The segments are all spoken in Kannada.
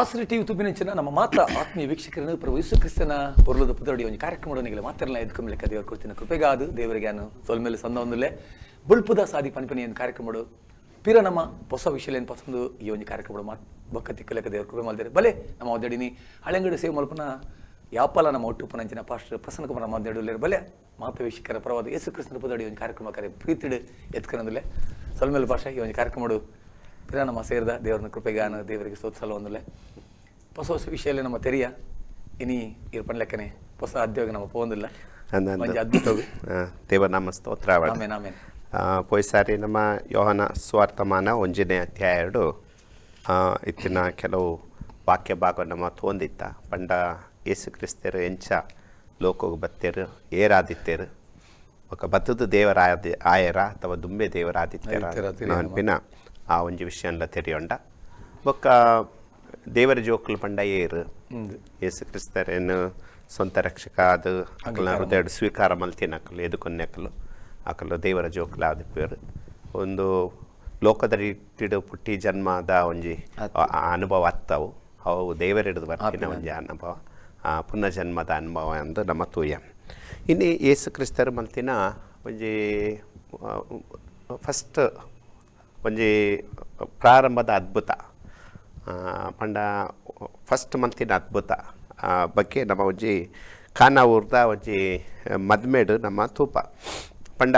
ಆಸರಿ ಟಿವಿ ತುಬ್ಬಿನಿಂಚಿನ ನಮ್ಮ ಮಾತ್ರ ಆತ್ಮೀಯ ವೀಕ್ಷಕರನ್ನು ಪ್ರಭು ಯೇಸು ಕ್ರಿಸ್ತನ ಪೊರ್ಲದ ಪುತ್ರಡಿ ಒಂದು ಕಾರ್ಯಕ್ರಮದೊಂದಿಗೆ ಮಾತ್ರಲ್ಲ ಎದ್ಕೊಂಬಲಿಕ್ಕೆ ದೇವರ ಕುರಿತಿನ ಕೃಪೆಗಾದು ದೇವರಿಗೆ ನಾನು ಸೊಲ್ಮೇಲೆ ಸಂದ ಒಂದಲ್ಲೇ. ಬುಲ್ಪುದ ಸಾದಿ ಪನ್ಪನಿ ಏನು ಕಾರ್ಯಕ್ರಮಡು ಪಿರ ನಮ್ಮ ಹೊಸ ವಿಷಯ ಪಸಂದು ಈ ಒಂದು ಕಾರ್ಯಕ್ರಮ ಮಾತು ಬೊಕ್ಕ ದೇವರ ಕೃಪೆ ಮಾಡಿದ್ದಾರೆ ಬಲೆ, ನಮ್ಮ ಒದ್ದಡಿನಿ ಹಳೆಂಗಡಿ ಸೇವೆ ಮಲ್ಪನ ಯಾಪಲ ನಮ್ಮ ಒಟ್ಟು ಪನಂಚಿನ ಪಾಸ್ಟರ್ ಪ್ರಸನ್ನ ಕುಮಾರ ಮಾತನಾಡಲೇರು ಬಲೆ, ಮಾತ ವೀಕ್ಷಕರ ಪರವಾದ ಯೇಸು ಕ್ರಿಸ್ತನ ಪುದಡಿ ಒಂದು ಕಾರ್ಯಕ್ರಮ ಕರೆ ಪ್ರೀತಿಡು ಎತ್ಕೊಂಡಲ್ಲೇ ಸೊಲ್ಮೇಲೆ ಭಾಷೆ ಈ ಒಂದು ಕಾರ್ಯಕ್ರಮಡು தினம் நம்ம செய்கிறத தேவரின் கிருப்பைக்கான ದೇವರಿಗೆ சோத்சல ಒಂದಲ್ಲೇ ಹೊಸ ಹೊಸ ವಿಷಯ ನಮ್ಮ ತೆರಿಯ ಇನಿ ಇರ್ಪಣ ಲೆಕ್ಕನೆ ಹೊಸ ಅದ್ಯೋಗ ನಮ್ಮ ಪೋಂದಿಲ್ಲ ದೇವರ ದೇವ ನಮ್ಮ ಸ್ತೋತ್ರ ಆಮೇನ್ ಪೋಯ್ ಸಾರಿ ನಮ್ಮ ಯೋಹನ ಸ್ವಾರ್ಥಮಾನ ಒಂಜನೇ ಅಧ್ಯಾಯ ಎರಡು. ಇತ್ತಿನ ಕೆಲವು ವಾಕ್ಯ ಭಾಗ ನಮ್ಮ ತೋಂದಿತ್ತ. ಪಂಡ ಯೇಸು ಕ್ರಿಸ್ತರು ಎಂಚ ಲೋಕಕ್ಕೆ ಬತ್ತೇರು ಏರಾದಿತ್ತೇರು. ಒಕ ಬತ್ತದ ದೇವರ ಆಯರ ಅಥವಾ ದುಂಬೆ ದೇವರ ಆದಿತ್ಯರ ನೆನಪಿನ ಆ ಒಂಜಿ ವಿಷಯನ್ಲ ತೆರೆಯೊಂಡ. ಬೊಕ್ಕ ದೇವರ ಜೋಕುಲು ಪಂಡ ಏರು. ಯೇಸು ಕ್ರಿಸ್ತರೇನು ಸ್ವಂತ ರಕ್ಷಕ ಅದು ಅಕಲ್ನ ಹೃದಯ ಸ್ವೀಕಾರ ಮಲ್ತಿನ ಅಕಲು ಎದುಕೊನ್ನೆಕಲು ಅಕಲು ದೇವರ ಜೋಕುಲ ಅದು ಪೇರು ಒಂದು ಲೋಕದ ರೀತಿಡು ಪುಟ್ಟಿ ಜನ್ಮದ ಒಂಜಿ ಆ ಅನುಭವ ಅತ್ತವು. ಅವು ದೇವರಿಡ್ದು ಬರ್ತಿನ ಒಂಜಿ ಅನುಭವ. ಆ ಪುನರ್ಜನ್ಮದ ಅನುಭವ ಎಂದು ನಮ್ಮ ತೂಯ. ಇನ್ನು ಯೇಸು ಕ್ರಿಸ್ತರು ಮಲ್ತಿನ ಒಂಜಿ ಫಸ್ಟ್ ಒಂಜಿ ಪ್ರಾರಂಭದ ಅದ್ಭುತ. ಪಂಡ ಫಸ್ಟ್ ಮಂತಿನ ಅದ್ಭುತ ಬಗ್ಗೆ ನಮ್ಮ ಒಂಜಿ ಖಾನಾ ಊರ್ದ ಒಂಜಿ ಮದ್ಮೇಡು ನಮ್ಮ ತೂಪ. ಪಂಡ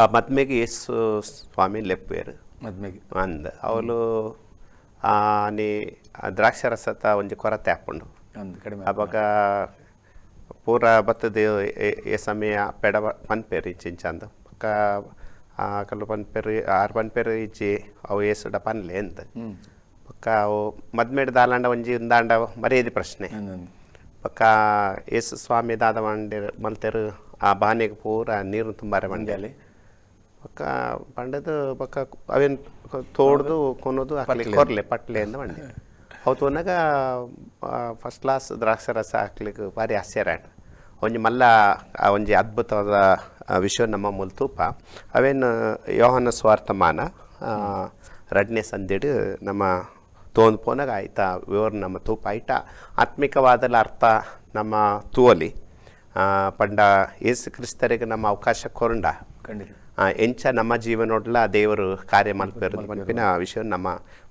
ಆ ಮದ್ಮೆಗೆ ಯೇಸು ಸ್ವಾಮಿ ಲೆಪ್ಪೇರು ಮದ್ಮೆಗೆ. ಅಂದ. ಅವಳು ನೀ ದ್ರಾಕ್ಷರಸತ ಒಂಜಿ ಕೊರತೆ ಹಾಕೊಂಡು ಅವಾಗ ಪೂರ ಬತ್ತದ ಎ ಸಮಯ ಪೆಡ ಪನ್ಪೇರು ಇಂಚಿಂಚಂದ ಪಕ್ಕ ಆ ಕಲ್ಲು ಪನ್ಪೇರು ಆರು ಪನ್ಪೇರು ಇಚ್ಚಿ ಅವು ಏಸುಡ ಪನ್ಲೆ ಅಂತ ಹ್ಮ್ ಪಕ್ಕ ಅವು ಮದ್ಮೇಡ್ ದಾಲಾಂಡ ಒಂಜಿ ಉಂದಾಂಡ ಮರ್ಯಾದೆ ಪ್ರಶ್ನೆ ಒಂದೊಂದು. ಪಕ್ಕ ಏಸು ಸ್ವಾಮಿ ದಾದ ಮಂಡಿ ಮಲ್ತೆರು ಆ ಬಾನೆಗೆ ಪೂರ ನೀರು ತುಂಬಾರೆ ಮಂಡ್ಯಲ್ಲಿ ಪಕ್ಕ ಪಂಡದು ಪಕ್ಕ ಅವೇನು ತೋಡ್ದು ಕೊನೋದು ಹಾಕ್ಲಿ ಕೊರ್ಲೆ ಪಟ್ಲೆ ಅಂತ ಮಂಡಿ ಅವು ತೋನಾಗ ಫಸ್ಟ್ ಕ್ಲಾಸ್ ದ್ರಾಕ್ಷರಸ ಹಾಕ್ಲಿಕ್ಕೆ ಭಾರಿ ಆಶ್ಚರ್ಯ ಒಂಜಿ ಮಲ್ಲ ಒಂಜಿ ಅದ್ಭುತವಾದ ವಿಷಯ ನಮ್ಮ ಮೂಲ ತೂಪ ಅವೇನು ಯೋಹನ ಸ್ವಾರ್ಥಮಾನ ರಡ್ನೆ ಸಂದಿಡು ನಮ್ಮ ತೋನ್ ಪೋನಾಗ ಆಯ್ತಾ ವಿವರ ನಮ್ಮ ತೂಪ ಆಯ್ತ. ಆತ್ಮಿಕವಾದಲ ಅರ್ಥ ನಮ್ಮ ತೂವಲಿ ಪಂಡ ಏಸು ಕ್ರಿಸ್ತರಿಗೆ ನಮ್ಮ ಅವಕಾಶ ಕೊರಂಡ. ಎಂಚ ನಮ್ಮ ಜೀವನೋಡ್ಲ ದೇವರು ಕಾರ್ಯ ಮಲ್ಪೇರು ಮಲ್ಪಿನ ವಿಷಯ ನಮ್ಮ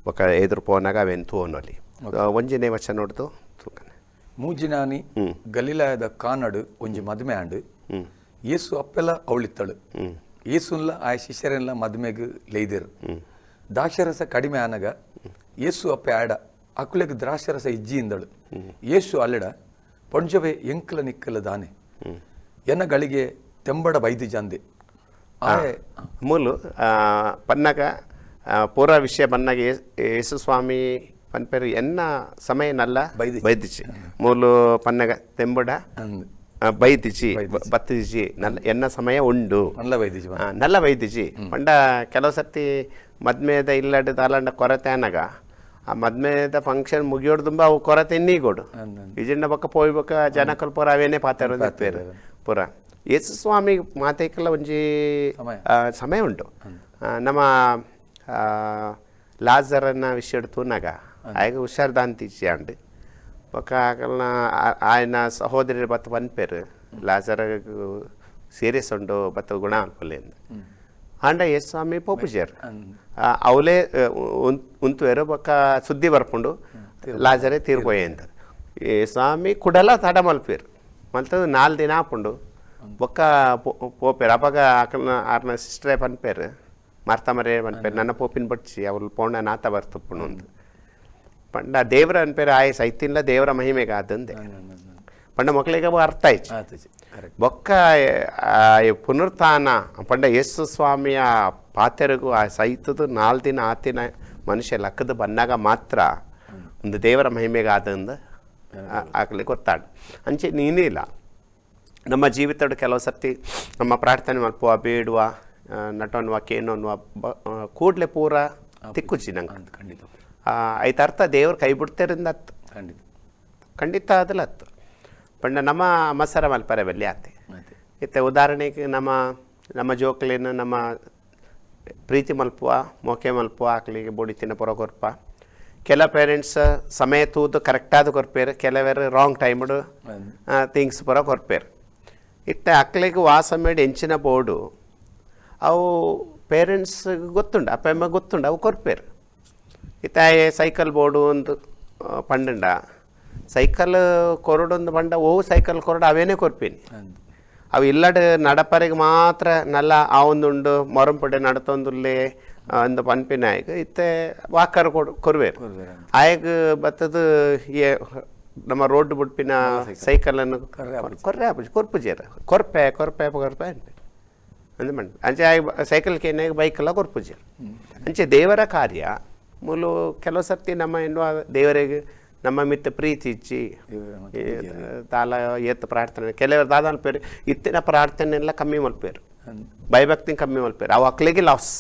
ಒಕ್ಕ ಎದುರು ಪೋನಾಗ ಅವೇನು ತೂವನೊಲಿ ಒಂಜಿನೇ ವಚನ ನೋಡ್ದು. ಮೂಜಿನಾನಿ ಗಲೀಲಾಯದ ಕಾನಡು ಒಂಜಿ ಮದುವೆ ಆಂಡು. ಯೇಸು ಅಪ್ಪೆಲ್ಲ ಅವಳಿತ್ತಳು. ಹ್ಮ್. ಯೇಸುನ್ಲ ಆ ಶಿಷ್ಯರೆಲ್ಲ ಮದ್ಮೆಗ್ ಲೇಯ್ದೇರು. ದಾಕ್ಷರಸ ಕಡಿಮೆ ಆನಗ ಯೇಸು ಅಪ್ಪೆ ಆಡ ಅಕುಲೆಗ್ ದ್ರಾಕ್ಷರಸ ಇಜ್ಜಿಯಿಂದಳು. ಯೇಸು ಅಲ್ಲಡ ಪೊಂಜವೆ ಎಂಕಲ ನಿಕ್ಕಲ ದಾನೆ. ಎನ್ನ ಗಳಿಗೆ ತೆಂಬಡ ಬೈದಿ ಜಂದೆ. ಆಯೆ ಮೂಲು ಪನ್ನಗ ಪೂರ ವಿಷಯ ಬನ್ನಗ ಯೇಸು- ಯೇಸು ಸ್ವಾಮಿ ಪನ್ಪೇರು ಎನ್ನ ಸಮಯ ನಲ್ಲ ಬೈದಿಚ್ಚಿ. ಬೈದಿಚ್ಚಿ ಮೂಲು ಪನ್ನಗ ತೆಂಬುಡ ಅಂದ್ ಆ, ಬೈದಿಚ್ಚಿ ಬ- ಬತ್ತಿದಿಚ್ಚಿ ನಲ್ಲ ಎನ್ನ ಸಮಯ ಉಂಡು ಮಲ್ಲ ಬೈದಿ ಆ, ನಲ್ಲ ವೈದ್ಯಜಿ ಪಂಡ ಕೆಲವು ಸರ್ತಿ ಮದ್ಮೆದ ಇಲ್ಲಡ್ ದಾಲಾಂಡ ಕೊರತೆ ಅನಗ ಆ ಮದ್ಮೆದ ಫಂಕ್ಷನ್ ಮುಗಿಯೋಡು ತುಂಬ ಅವು ಕೊರತೆ ಇನ್ನೀಗೋಡು ಅಂದ್ ಇಜಿಂಡ ಬಕ್ಕ ಪೋಯ್ಬಕ ಜನ ಕಲ್ಪುರ ಅವೇನೇ ಪಾತಾರ ಪೇರು ಪುರ ಯೇಸು ಸ್ವಾಮಿ ಮಾತೈಕಲ್ಲ ಒಂಜಿ ಸಮಯ. ಆ, ಸಮಯ ಉಂಟು ಆ, ನಮ್ಮ ಆ, ಲಾಜರನ್ನ ವಿಷಯ ತೂನಾಗ ಆಗ ಹುಷಾರ್ದಾಂತಿಚ್ಚಿ ಅಂಡ್ ಬೊಕ್ಕ ಆಕಲ್ನ ಆ- ಆಯ್ನ ಸಹೋದರಿ ಬತ್ತ ಪನ್ಪೇರು ಲಾಜರ ಸೀರಿಯಸ್ ಉಂಡು ಬತ್ತ ಗುಣ ಅಲ್ಪಲೆ ಅಂದ್. ಆಂಡ ಯೇಸು ಸ್ವಾಮಿ ಪೋಪುಜರ್. ಅವಲೇ ಉಂತುವೆರು ಬೊಕ್ಕ ಸುದ್ದಿ ಬರ್ಪುಂಡು. ಲಾಜರೆ ತೀರ್ಪೋಯೆ ಅಂತ ಏ ಸ್ವಾಮಿ ಕುಡಲ ತಡ ಮಲ್ಪೇರು ಮಲ್ತದು ನಾಲ್ ದಿನ ಆಪುಂಡು. ಬೊಕ್ಕ ಪೋಪೇರು. ಅವಾಗ ಆಕಲ್ನ ಆರ್ನ ಸಿಸ್ಟ್ರೇ ಪನ್ಪೇರು ಮರ್ತ ಮರೇ ಪನ್ಪೇರು ನನ್ನ ಪೋಪಿನ ಬಡ್ಸಿ ಅವ್ರು ಪೋಣ ನಾತ ಬರ್ತಪ್ಪುಣು ಅಂತ ಪಂಡ ದೇವರ ಅನ್ಪೇರು ಆಯ್ ಸೈತಿನ್ಲ ದೇವರ ಮಹಿಮೆಗೆ ಆದಂದೆ ಪಂಡ ಮಕ್ಕಳಿಗೆ ಅವು ಅರ್ಥ ಆಯ್ತು ಆತಜಿ ಕರೆಕ್ಟ್ ಬೊಕ್ಕ ಆ, ಈ ಪುನರುತ್ಥಾನ ಪಂಡ ಯೇಸು ಸ್ವಾಮಿಯ ಪಾತೆರಿಗೂ ಆ ಸೈತದ ನಾಲ್ ದಿನ ಆತಿನ ಮನುಷ್ಯ ಲಕ್ಕದ ಬಂದಾಗ ಮಾತ್ರ ಒಂದು ದೇವರ ಮಹಿಮೆಗೆ ಆದಂದು ಆಗ್ಲಿ ಗೊತ್ತಾಡು ಅಂಚೆ ನೀನೇ ಇಲ್ಲ ನಮ್ಮ ಜೀವಿತದ ಕೆಲವು ಸರ್ತಿ ನಮ್ಮ ಪ್ರಾರ್ಥನೆ ಮಲ್ಪುವ ಬೇಡುವ ಆ, ನಟನ್ವ ಕೇನೋನ್ವ ಬ ಕೂಡಲೇ ಪೂರ ತಿಕ್ಕುಚ್ಚಿ ನಂಗೆ ಅಂದ್ ಖಂಡಿತ ಐತರ್ಥ ದೇವ್ರು ಕೈ ಬಿಡ್ತೇರಿಂದ ಅತ್ತು ಖಂಡಿತ. ಖಂಡಿತ ಅದಲ್ಲ ಅತ್ತು ಪಂಡ ನಮ್ಮ ಮಸರ ಮಲ್ಪರೆ ಬಲ್ಲಿ ಆತೆ. ಇತ್ತೆ ಉದಾಹರಣೆಗೆ ನಮ್ಮ ನಮ್ಮ ಜೋಕ್ಲಿನ ನಮ್ಮ ಪ್ರೀತಿ ಮಲ್ಪುವ ಮೊಕೆ ಮಲ್ಪುವ ತಿನ್ನ ಬೊಡಿತಿನ ಪೊರಗೊರ್ಪ ಕೆಲ ಪೇರೆಂಟ್ಸ್ ಸಮಯ ತೂದು ಕರೆಕ್ಟಾದ ಕೊರ್ಪೇರು ಕೆಲವರು ರಾಂಗ್ ಟೈಮ್ಡು ಥಿಂಗ್ಸ್ ಪೂರ ಕೊರ್ಪೇರು. ಇಟ್ಟೆ ಆಕಳಿಗೆ ವಾಸ ಮಾಡಿ ಎಂಚಿನ ಬೋರ್ಡು ಅವು ಪೇರೆಂಟ್ಸ್ ಗೊತ್ತುಂಡು ಅಪ್ಪ ಅಮ್ಮ ಗೊತ್ತುಂಡು ಅವು ಕೊರ್ಪೇರು. ಇತ್ತಾಯ ಸೈಕಲ್ ಬೋರ್ಡು ಒಂದು ಆ, ಪಂಡುಂಡ ಸೈಕಲ್ ಕೊರಡೊಂದು ಪಂಡ ಓ ಸೈಕಲ್ ಕೊರಡು ಅವೇನೇ ಕೊರ್ಪೇನಿ ಅವು ಇಲ್ಲಡ್ ನಡಪರೆಗೆ ಮಾತ್ರ ನಲ್ಲ ಆ ಒಂದುಂಡು ಮೊರಂಪುಡೆ ನಡತೊಂದುಲ್ಲೆ ಒಂದು ಪನ್ಪಿನ ಆಯ್ಗ ಇತ್ತೆ ವಾಕರ್ ಕೊಡ್ ಕೊರ್ವೇರು ಆಯ್ಗ ಬತ್ತದ ಏ ನಮ್ಮ ರೋಡ್ ಬುಡ್ಪಿನ ಸೈಕಲನ್ನು ಕೊರ್ರೆ ಆಪುಜಿ ಕೊರ್ಪುಜೇರ ಕೊರ್ಪೆ ಕೊರ್ಪೆ ಕೊರ್ಪೆ ಅನ್ಪೆ ಅಂದು ಮಂಡ್ ಅಂಚೆ ಆಯ್ ಸೈಕಲ್ ಕೇನಾಗ ಬೈಕೆಲ್ಲ ಕೊರ್ಪುಜೇರ ಅಂಚೆ ದೇವರ ಕಾರ್ಯ ಮೂಲು ಕೆಲವು ಸರ್ತಿ ನಮ್ಮ ಎನ್ನುವ ದೇವರಿಗೆ ನಮ್ಮ ಮಿತ್ತ ಪ್ರೀತಿ ಇಚ್ಚಿ ತಾಲ ಏತ್ ಪ್ರಾರ್ಥನೆ. ಕೆಲವರು ದಾದ ಪೇರು ಇತ್ತಿನ ಪ್ರಾರ್ಥನೆ ಎಲ್ಲ ಕಮ್ಮಿ ಮಲ್ಪೇರು. ಭಯಭಕ್ತಿ ಕಮ್ಮಿ ಮಲ್ಪೇರು. ಅವು ಅಕ್ಲಿಗೆ ಲಾಸ್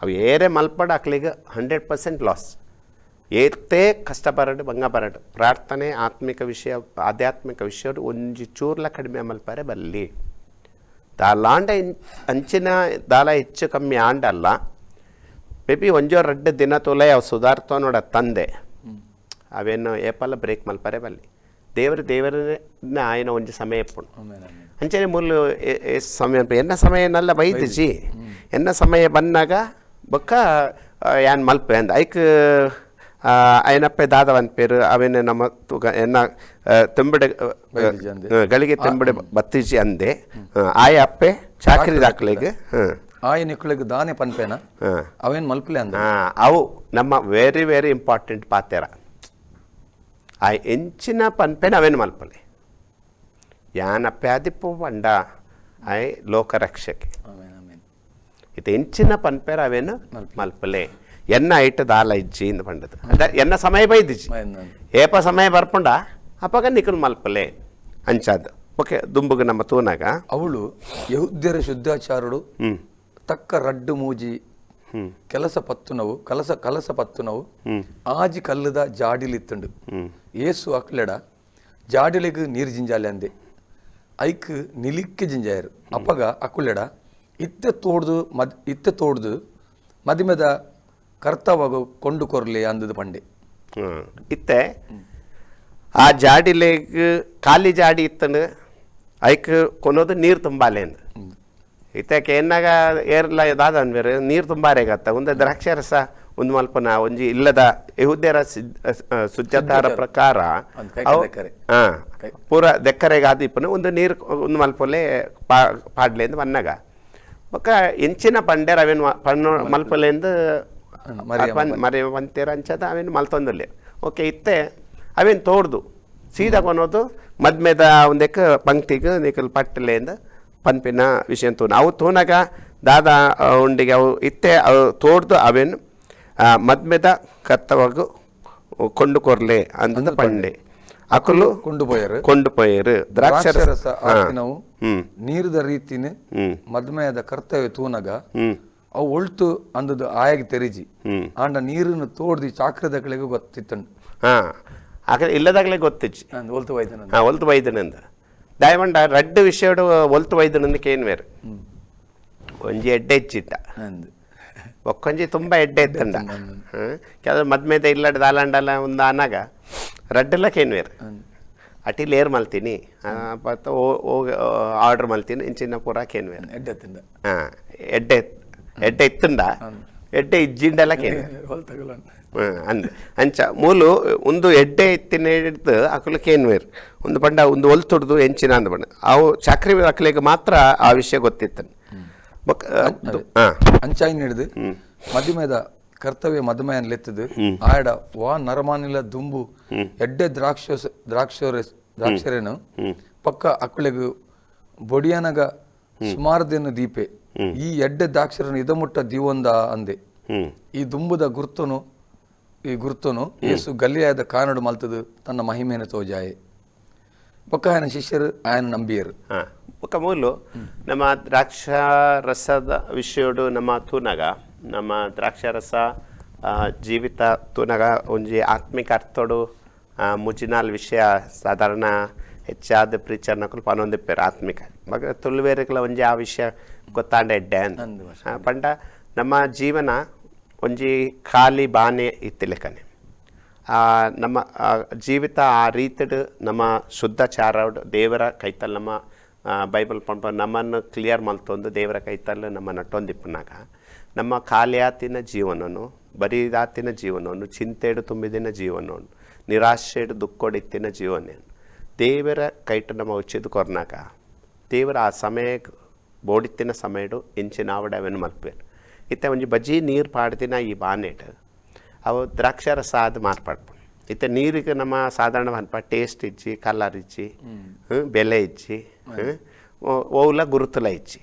ಅವು ಏರೇ ಮಲ್ಪಡ ಅಕ್ಲಿಗೆ ಹಂಡ್ರೆಡ್ ಪರ್ಸೆಂಟ್ ಲಾಸ್ ಏತೇ ಕಷ್ಟಪರಡು ಭಂಗ ಬರಡು ಪ್ರಾರ್ಥನೆ ಆತ್ಮಿಕ ವಿಷಯ ಆಧ್ಯಾತ್ಮಿಕ ವಿಷಯ ಒಂಜಿ ಚೂರ್ಲ ಕಡಿಮೆ ಮಲ್ಪರೆ ಬಲ್ಲಿ. ದಾಲಾಂಡ ಅಂಚಿನ ದಾಲ ಹೆಚ್ಚು ಕಮ್ಮಿ ಆಂಡಲ್ಲ. ಮೇಬಿ ಒಂಜೋ ರಡ್ಡು ದಿನ ತೋಲೆ ಅವು ಸುಧಾರ್ತ ನೋಡ ತಂದೆ. ಅವೇನು ಏಪಲ್ಲ ಬ್ರೇಕ್ ಮಲ್ಪರೆ ಬಲ್ಲಿ. ದೇವರು ದೇವರನ್ನ ಆಯ್ನ ಒಂಜಿ ಸಮಯ ಎಪ್ಪುಂಡು ಅಂಚನೆ ಮುಲ್ಲು ಸಮಯ ಎನ್ನ ಸಮಯ ನಲ್ಲ ಬೈದಿಜಿ. ಎನ್ನ ಸಮಯ ಬಂದಾಗ ಬೊಕ್ಕ ಏನು ಯಾನ್ ಮಲ್ಪೆ ಅಂದ. ಐಕ್ ಅಯ್ಯನಪ್ಪ ದಾದವನ್ ಪೇರು ಅವೇನು ನಮ್ಮ ಎನ್ನ ತೆಂಬಡೆ ಗಳಿಗೆ ತೆಂಬಡೆ ಬತ್ತಿಜಿ ಅಂದೆ. ಆಯ ಅಪ್ಪೆ ಚಾಕ್ರಿ ದಾಖಲೆಗೆ ಹಾಂ ಆಯ ನಿಕ್ಕಳಿಗೆ ದಾನೆ ಪನ್ಪೇನ ಹಾಂ ಅವೇನ್ ಮಲ್ಪಲೆ ಅಂದ ಹಾಂ ಅವು ನಮ್ಮ ವೆರಿ ವೆರಿ ಇಂಪಾರ್ಟೆಂಟ್ ಪಾತೆರ ಆ ಎಂಚಿನ ಪನ್ಪೆನ ಅವೇನು ಮಲ್ಪಲೆ ಯಾನಪ್ಪೆ ಆದಿಪ್ಪು ಬಂಡ ಆಯ್ ಲೋಕರಕ್ಷಕೆ ಆಮೇನ್ ಆಮೇನ್ ಇದು ಎಂಚಿನ ಪನ್ಪೆರ ಅವೇನು ಮಲ್ಪಲೆ ಎನ್ನ ಐಟ್ ದಾಲ ಇಜ್ಜಿ ಇಂದ ಪಂಡದು ಅದ ಎನ್ನ ಸಮಯ ಬೈದಿಜ್ಜಿ ಮೈನ್ ಏಪ ಸಮಯ ಬರ್ಪುಂಡ ಅಪ್ಪಗ ನಿಕಲ್ ಮಲ್ಪಲೆ ಅಂಚಾದ ಓಕೆ ದುಂಬುಗ ನಮ್ಮ ತೂನಾಗ ಅವಳು ಯಹುದ್ಯರ ಶುದ್ಧಾಚಾರುಡು ಹ್ಮ್ ತಕ್ಕ ರಡ್ಡು ಮೂಜಿ ಹ್ಮ್ ಕೆಲಸ ಪತ್ತುನವು ಕಲಸ ಕಲಸ ಪತ್ತುನವು ಹ್ಮ್ ಆಜಿ ಕಲ್ಲದ ಜಾಡಿಲಿತ್ತುಂಡು ಹ್ಮ್ ಏಸು ಅಕ್ಲೆಡ ಜಾಡಿಲಿಗ್ ನೀರು ಜಿಂಜಾಲೆ ಅಂದೆ ಐಕ್ ನಿಲಿಕ್ಕೆ ಜಿಂಜಾಯರು ಅಪ್ಪಗ ಅಕ್ಕುಲೆಡ ಇತ್ತೆ ತೋಡ್ದು ಮದ್ ಇತ್ತೆ ತೋಡ್ದು ಮದಿಮೆದ ಕರ್ತವಾಗ ಕೊಂಡು ಕೊರ್ಲೆ ಅಂದದು ಪಂಡೆ ಹ್ಮ್. ಇತ್ತೆ ಆ ಜಾಡಿಲೆಗ್ ಖಾಲಿ ಜಾಡಿ ಇತ್ತಂಡು ಐಕ್ ಕೊನೋದು ನೀರು ತುಂಬಾಲೆ ಅಂದ ಇತ್ತಕ್ಕೆ ಎನ್ನಾಗ ಏರ್ಲ ದಾದ ಅನ್ಬೇರು ನೀರು ತುಂಬಾರೆಗತ್ತ ಒಂದು ದ್ರಾಕ್ಷಿ ರಸ ಒಂದು ಮಲ್ಪನ ಒಂಜಿ ಇಲ್ಲದ ಯಹುದ್ಯರ ಸುಜ್ಜತಾರ ಪ್ರಕಾರ ಪೂರ ದೆಕ್ಕರೆಗೆ ಆದಿಪ್ಪನ ಒಂದು ನೀರು ಒಂದು ಮಲ್ಪಲೆ ಪಾ ಪಾಡ್ಲೆ ಎಂದು ಬನ್ನಾಗ ಬೊಕ್ಕ ಎಂಚಿನ ಪಂಡೆರ್ ಅವೇನು ಪಣ್ಣು ಮಲ್ಪಲೆ. ಎಂದು ಮರಿ ಬಂತೀರ ಅಂಚದ ಅವೇನು ಮಲ್ತೊಂದುಲ್ಲೆ. ಓಕೆ ಇತ್ತೆ ಅವೇನು ತೋಡ್ದು ಸೀದಾ ಕೊನೋದು ಮದ್ಮೆದ ಒಂದಕ್ಕೆ ಪಂಕ್ತಿಗೆ ನಿಕಲ್ ಪಟ್ಟಲೆಂದ ಪನ್ಪಿನ ವಿಷಯ ತೋನ ಅವು ತೋನಗ ದಾದ ಉಂಡಿಗೆ ಅವು ಇತ್ತೆ ಅವು ತೋಡ್ದು ಅವೇನು ಮದ್ಮೆದ ಕರ್ತವಾಗು ಕೊಂಡು ಕೊರ್ಲೆ ಅಂತ ಪಂಡೆ ಅಕಲು ಕೊಂಡು ಪೋಯರು ಕೊಂಡು ಪೋಯರು ದ್ರಾಕ್ಷರಸ ನಾವು ನೀರದ ಹ್ಮ್. ನೀರದ ರೀತಿನ ಹ್ಮ್. ಮದ್ಮೆಯದ ಕರ್ತವ್ಯ ತೂನಗ ಹ್ಮ್. ಅವು ಒಳ್ತು ಅಂದದ ಆಯಾಗಿ ತೆರಿಜಿ. ಆಂಡ ನೀರನ್ನು ತೋಡ್ದಿ ಚಾಕ್ರದ ಕಳೆಗೂ ಗೊತ್ತಿತ್ತಂಡು. ಹಾ. ಆಕಡೆ ಇಲ್ಲದಾಗಲೇ ಗೊತ್ತಿಚ್ಚಿ ಒಲ್ತು ವೈದ್ಯನ ಹಾ ಒಲ್ತು ರೆಡ್ ರಡ್ಡು ವಿಷಯಡು ಒಲ್ತು ವೈದ್ಯನಿಂದಕ್ಕೆ ಏನು ಬೇರೆ? ಒಂಜಿ ಎಡ್ಡೆ ಹೆಚ್ಚಿಟ್ಟ ಒಕ್ಕೊಂಜಿ ತುಂಬ ಎಡ್ಡೆ ಎತ್ತಂಡ ಕೆಲವು ಮದ್ಮೇದ ಇಲ್ಲಡ್ ದಾಲಾಂಡಲ್ಲ ಒಂದು ಅನಾಗ ರಡ್ಡಲ್ಲಕ್ಕೆ ಏನು ಬೇರೆ? ಲೇರ್ ಮಲ್ತೀನಿ ಮತ್ತು ಆರ್ಡರ್ ಮಲ್ತೀನಿ ಇಂಚಿನ ಪೂರ ಏನು ಬೇರೆ? ಎಡ್ಡೆತ್ತಿಂದ ಹಾಂ ಎಡ್ಡೆ ಎಡ್ಡೆ ಎತ್ತಂಡ ಎಡ್ಡೆ ಇಜ್ಜಿಂಡಲ್ಲ ಕೇನು ಹೊಲ್ ತಗೊಳ್ಳ ಅಂದ್ ಅಂಚ ಮೂಲು ಒಂದು ಎಡ್ಡೆ ಎತ್ತಿನ ಹಿಡಿದು ಅಕಲಕ್ಕೆ ಏನು ಒಂದು ಬಂಡ ಒಂದು ಒಲ್ ತೊಡ್ದು ಎಂಚಿನ ಅಂದ ಬಣ್ಣ ಅವು ಚಕ್ರಿ ಅಕಲಿಗೆ ಮಾತ್ರ ಆ ವಿಷಯ ಗೊತ್ತಿತ್ತು ಬೊಕ್ಕ ಅಂಚ ಹಿಡಿದು? ಮದುಮೆದ ಕರ್ತವ್ಯ ಮದುಮೆಯನ್ನು ಲೆತ್ತದು ಆಯಡ ವಾ ನರಮಾನಿಲ ದುಂಬು. ಎಡ್ಡೆ ದ್ರಾಕ್ಷ ದ್ರಾಕ್ಷರ ದ್ರಾಕ್ಷರೇನು ಪಕ್ಕ ಅಕ್ಕಳಿಗೆ ಬೊಡಿಯನಗ ಸುಮಾರು ದಿನ ದೀಪೆ. ಈ ಎಡ್ಡೆ ದ್ರಾಕ್ಷರನು ಇದಮುಟ್ಟ ದೀವೊಂದ ಅಂದೆ. ಈ ದುಂಬುದ ಗುರ್ತನು ಈ ಗುರುತನು ಯೇಸು ಗಲ್ಲಿಯಾದ ಕಾನಡು ಮಲ್ತದು ತನ್ನ ಮಹಿಮೆಯನ್ನು ತೋಜಾಯೆ. ಪಕ್ಕ ಆಯನ ಶಿಷ್ಯರು ಆಯನ ನಂಬಿಯರು. ಪಕ್ಕ ಮೂಲು ನಮ್ಮ ದ್ರಾಕ್ಷಾರಸದ ವಿಷಯೋಡು ನಮ್ಮ ತೂನಗ ನಮ್ಮ ದ್ರಾಕ್ಷಾರಸ ಜೀವಿತ ತೂನಗ ಒಂಜಿ ಆತ್ಮಿಕ ಅರ್ಥಡು ಮುಜಿನಾಲ್ ವಿಷಯ ಸಾಧಾರಣ ಹೆಚ್ಚಾದ ಪ್ರೀಚರ್ ಕುಲ್ಪ ಅನ್ನೊಂದಿಪ್ಪೇರು ಆತ್ಮಿಕ. ಮಗ ತುಳುವೇರಿಗಳ ಒಂಜಿ ಆ ವಿಷಯ ಗೊತ್ತಾಂಡೆ ಎಡ್ಡೆ ಅಂತ. ಪಂಡ ನಮ್ಮ ಜೀವನ ಒಂಜಿ ಖಾಲಿ ಬಾನೆ ಇತ್ತಿಲೆಕನೆ ನಮ್ಮ ಜೀವಿತ ಆ ರೀತಿಡ್ ನಮ್ಮ ಶುದ್ಧ ಚಾರೌಡ್ ದೇವರ ಕೈತಲ್ ನಮ್ಮ ಬೈಬಲ್ ಪಂಪ ನಮ್ಮನ್ನು ಕ್ಲಿಯರ್ ಮಲ್ತೊಂದು ದೇವರ ಕೈತಲ್ ನಮ್ಮ ನಟ್ಟೊಂದಿಪ್ಪನಾಗ ನಮ್ಮ ಖಾಲಿಯಾತಿನ ಜೀವನನು, ಬರೀದಾತಿನ ಜೀವನವನ್ನು ಚಿಂತೆಡು ತುಂಬಿದಿನ ಜೀವನವನ್ನು ನಿರಾಶೆಡು ದುಃಖೊಡಿತ್ತಿನ ಜೀವನ ದೇವರ ಕೈಟ ನಮ್ಮ ಉಚ್ಚಿದ ಕೊರ್ನಾಗ, ದೇವರ ಆ ಸಮಯ ಬೋಡಿತ್ತಿನ ಸಮಯಡು ಇಂಚಿನ ಆವಡ ಮಲ್ಪೇನು ಇತ್ತೆ ಒಂಜಿ ಬಜ್ಜಿ ನೀರು ಪಾಡ್ದಿನ ಈ ಬಾನೆಟ್ ಅವು ದ್ರಾಕ್ಷಾರಸ ಅದು ಮಾರ್ಪಾಡ್ಪು ಇತ್ತೆ ನೀರಿಗೆ ನಮ್ಮ ಸಾಧಾರಣ ಅನ್ಪ ಟೇಸ್ಟ್ ಇಚ್ಚಿ ಕಲರ್ ಇಚ್ಚಿ ಹ್ಮ್, ಬೆಲೆ ಇಚ್ಚಿ ಹ್ಮ್, ಓ- ಓವುಲ ಗುರುತುಲ ಇಚ್ಚಿ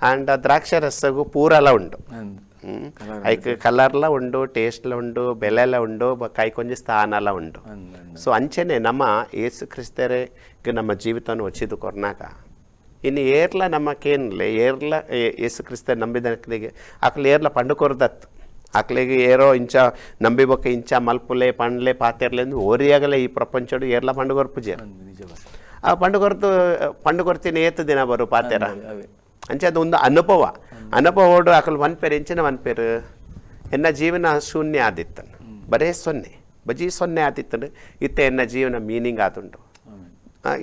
ಆ್ಯಂಡ್ ದ್ರಾಕ್ಷಾರಸಗೂ ಪೂರಲ ಉಂಡು ಹ್ಮ್. ಐಕ್ ಕಲರ್ಲ ಉಂಡು ಟೇಸ್ಟ್ಲ ಉಂಡು ಬೆಲೆಲ ಉಂಡು ಬ- ಕೈ ಕೊಂಚ ಸ್ಥಾನಲ ಉಂಡು ಸೊ ಅಂಚೆನೆ ನಮ್ಮ ಏಸು ಕ್ರಿಸ್ತರಿಗೆ ನಮ್ಮ ಜೀವಿತವನ್ನು ಒಚ್ಚಿದು ಕೊರ್ನಾಗ ಇನ್ನು ಏರ್ಲ ನಮ್ಮಕ್ಕೇನಿಲ್ಲ ಕೇನ್ಲೆ ಏರ್ಲ ಏಸು ಕ್ರಿಸ್ತ ನಂಬಿದಕ್ಲಿಗೆ ಆಕಲೆ ಏರ್ಲ ಪಂಡುಕೊರ್ದತ್ತು. ಏರೋ ಇಂಚ ನಂಬಿಬೊಕ್ಕ ಇಂಚ ಮಲ್ಪುಲೆ ಪಂಡ್ಲೆ ಪಾತೆರ್ಲೆ ಎಂದು ಓರಿಯಾಗಲೇ ಈ ಪ್ರಪಂಚಡು ಏರ್ಲ ಪಂಡುಗೊರ್ ಪೂಜೆ. ಆ ಪಂಡು ಪಂಡುಗೊರ್ತಿನ ಪಂಡು ಏತು ದಿನ ಬರು ಪಾತೆರ. ಅಂಚೆ ಅದು ಒಂದು ಅನುಭವ. ಅನುಭವಡು ಆಕಲು ಇಂಚಿನ ಒನ್ ಎನ್ನ ಜೀವನ ಶೂನ್ಯ ಆದಿತ್ತನು ಬರೇ ಸೊನ್ನೆ. ಬಜಿ ಸೊನ್ನೆ ಆದಿತ್ತನು ಇತ್ತೆ ಎನ್ನ ಜೀವನ ಮೀನಿಂಗ್ ಆದುಂಡು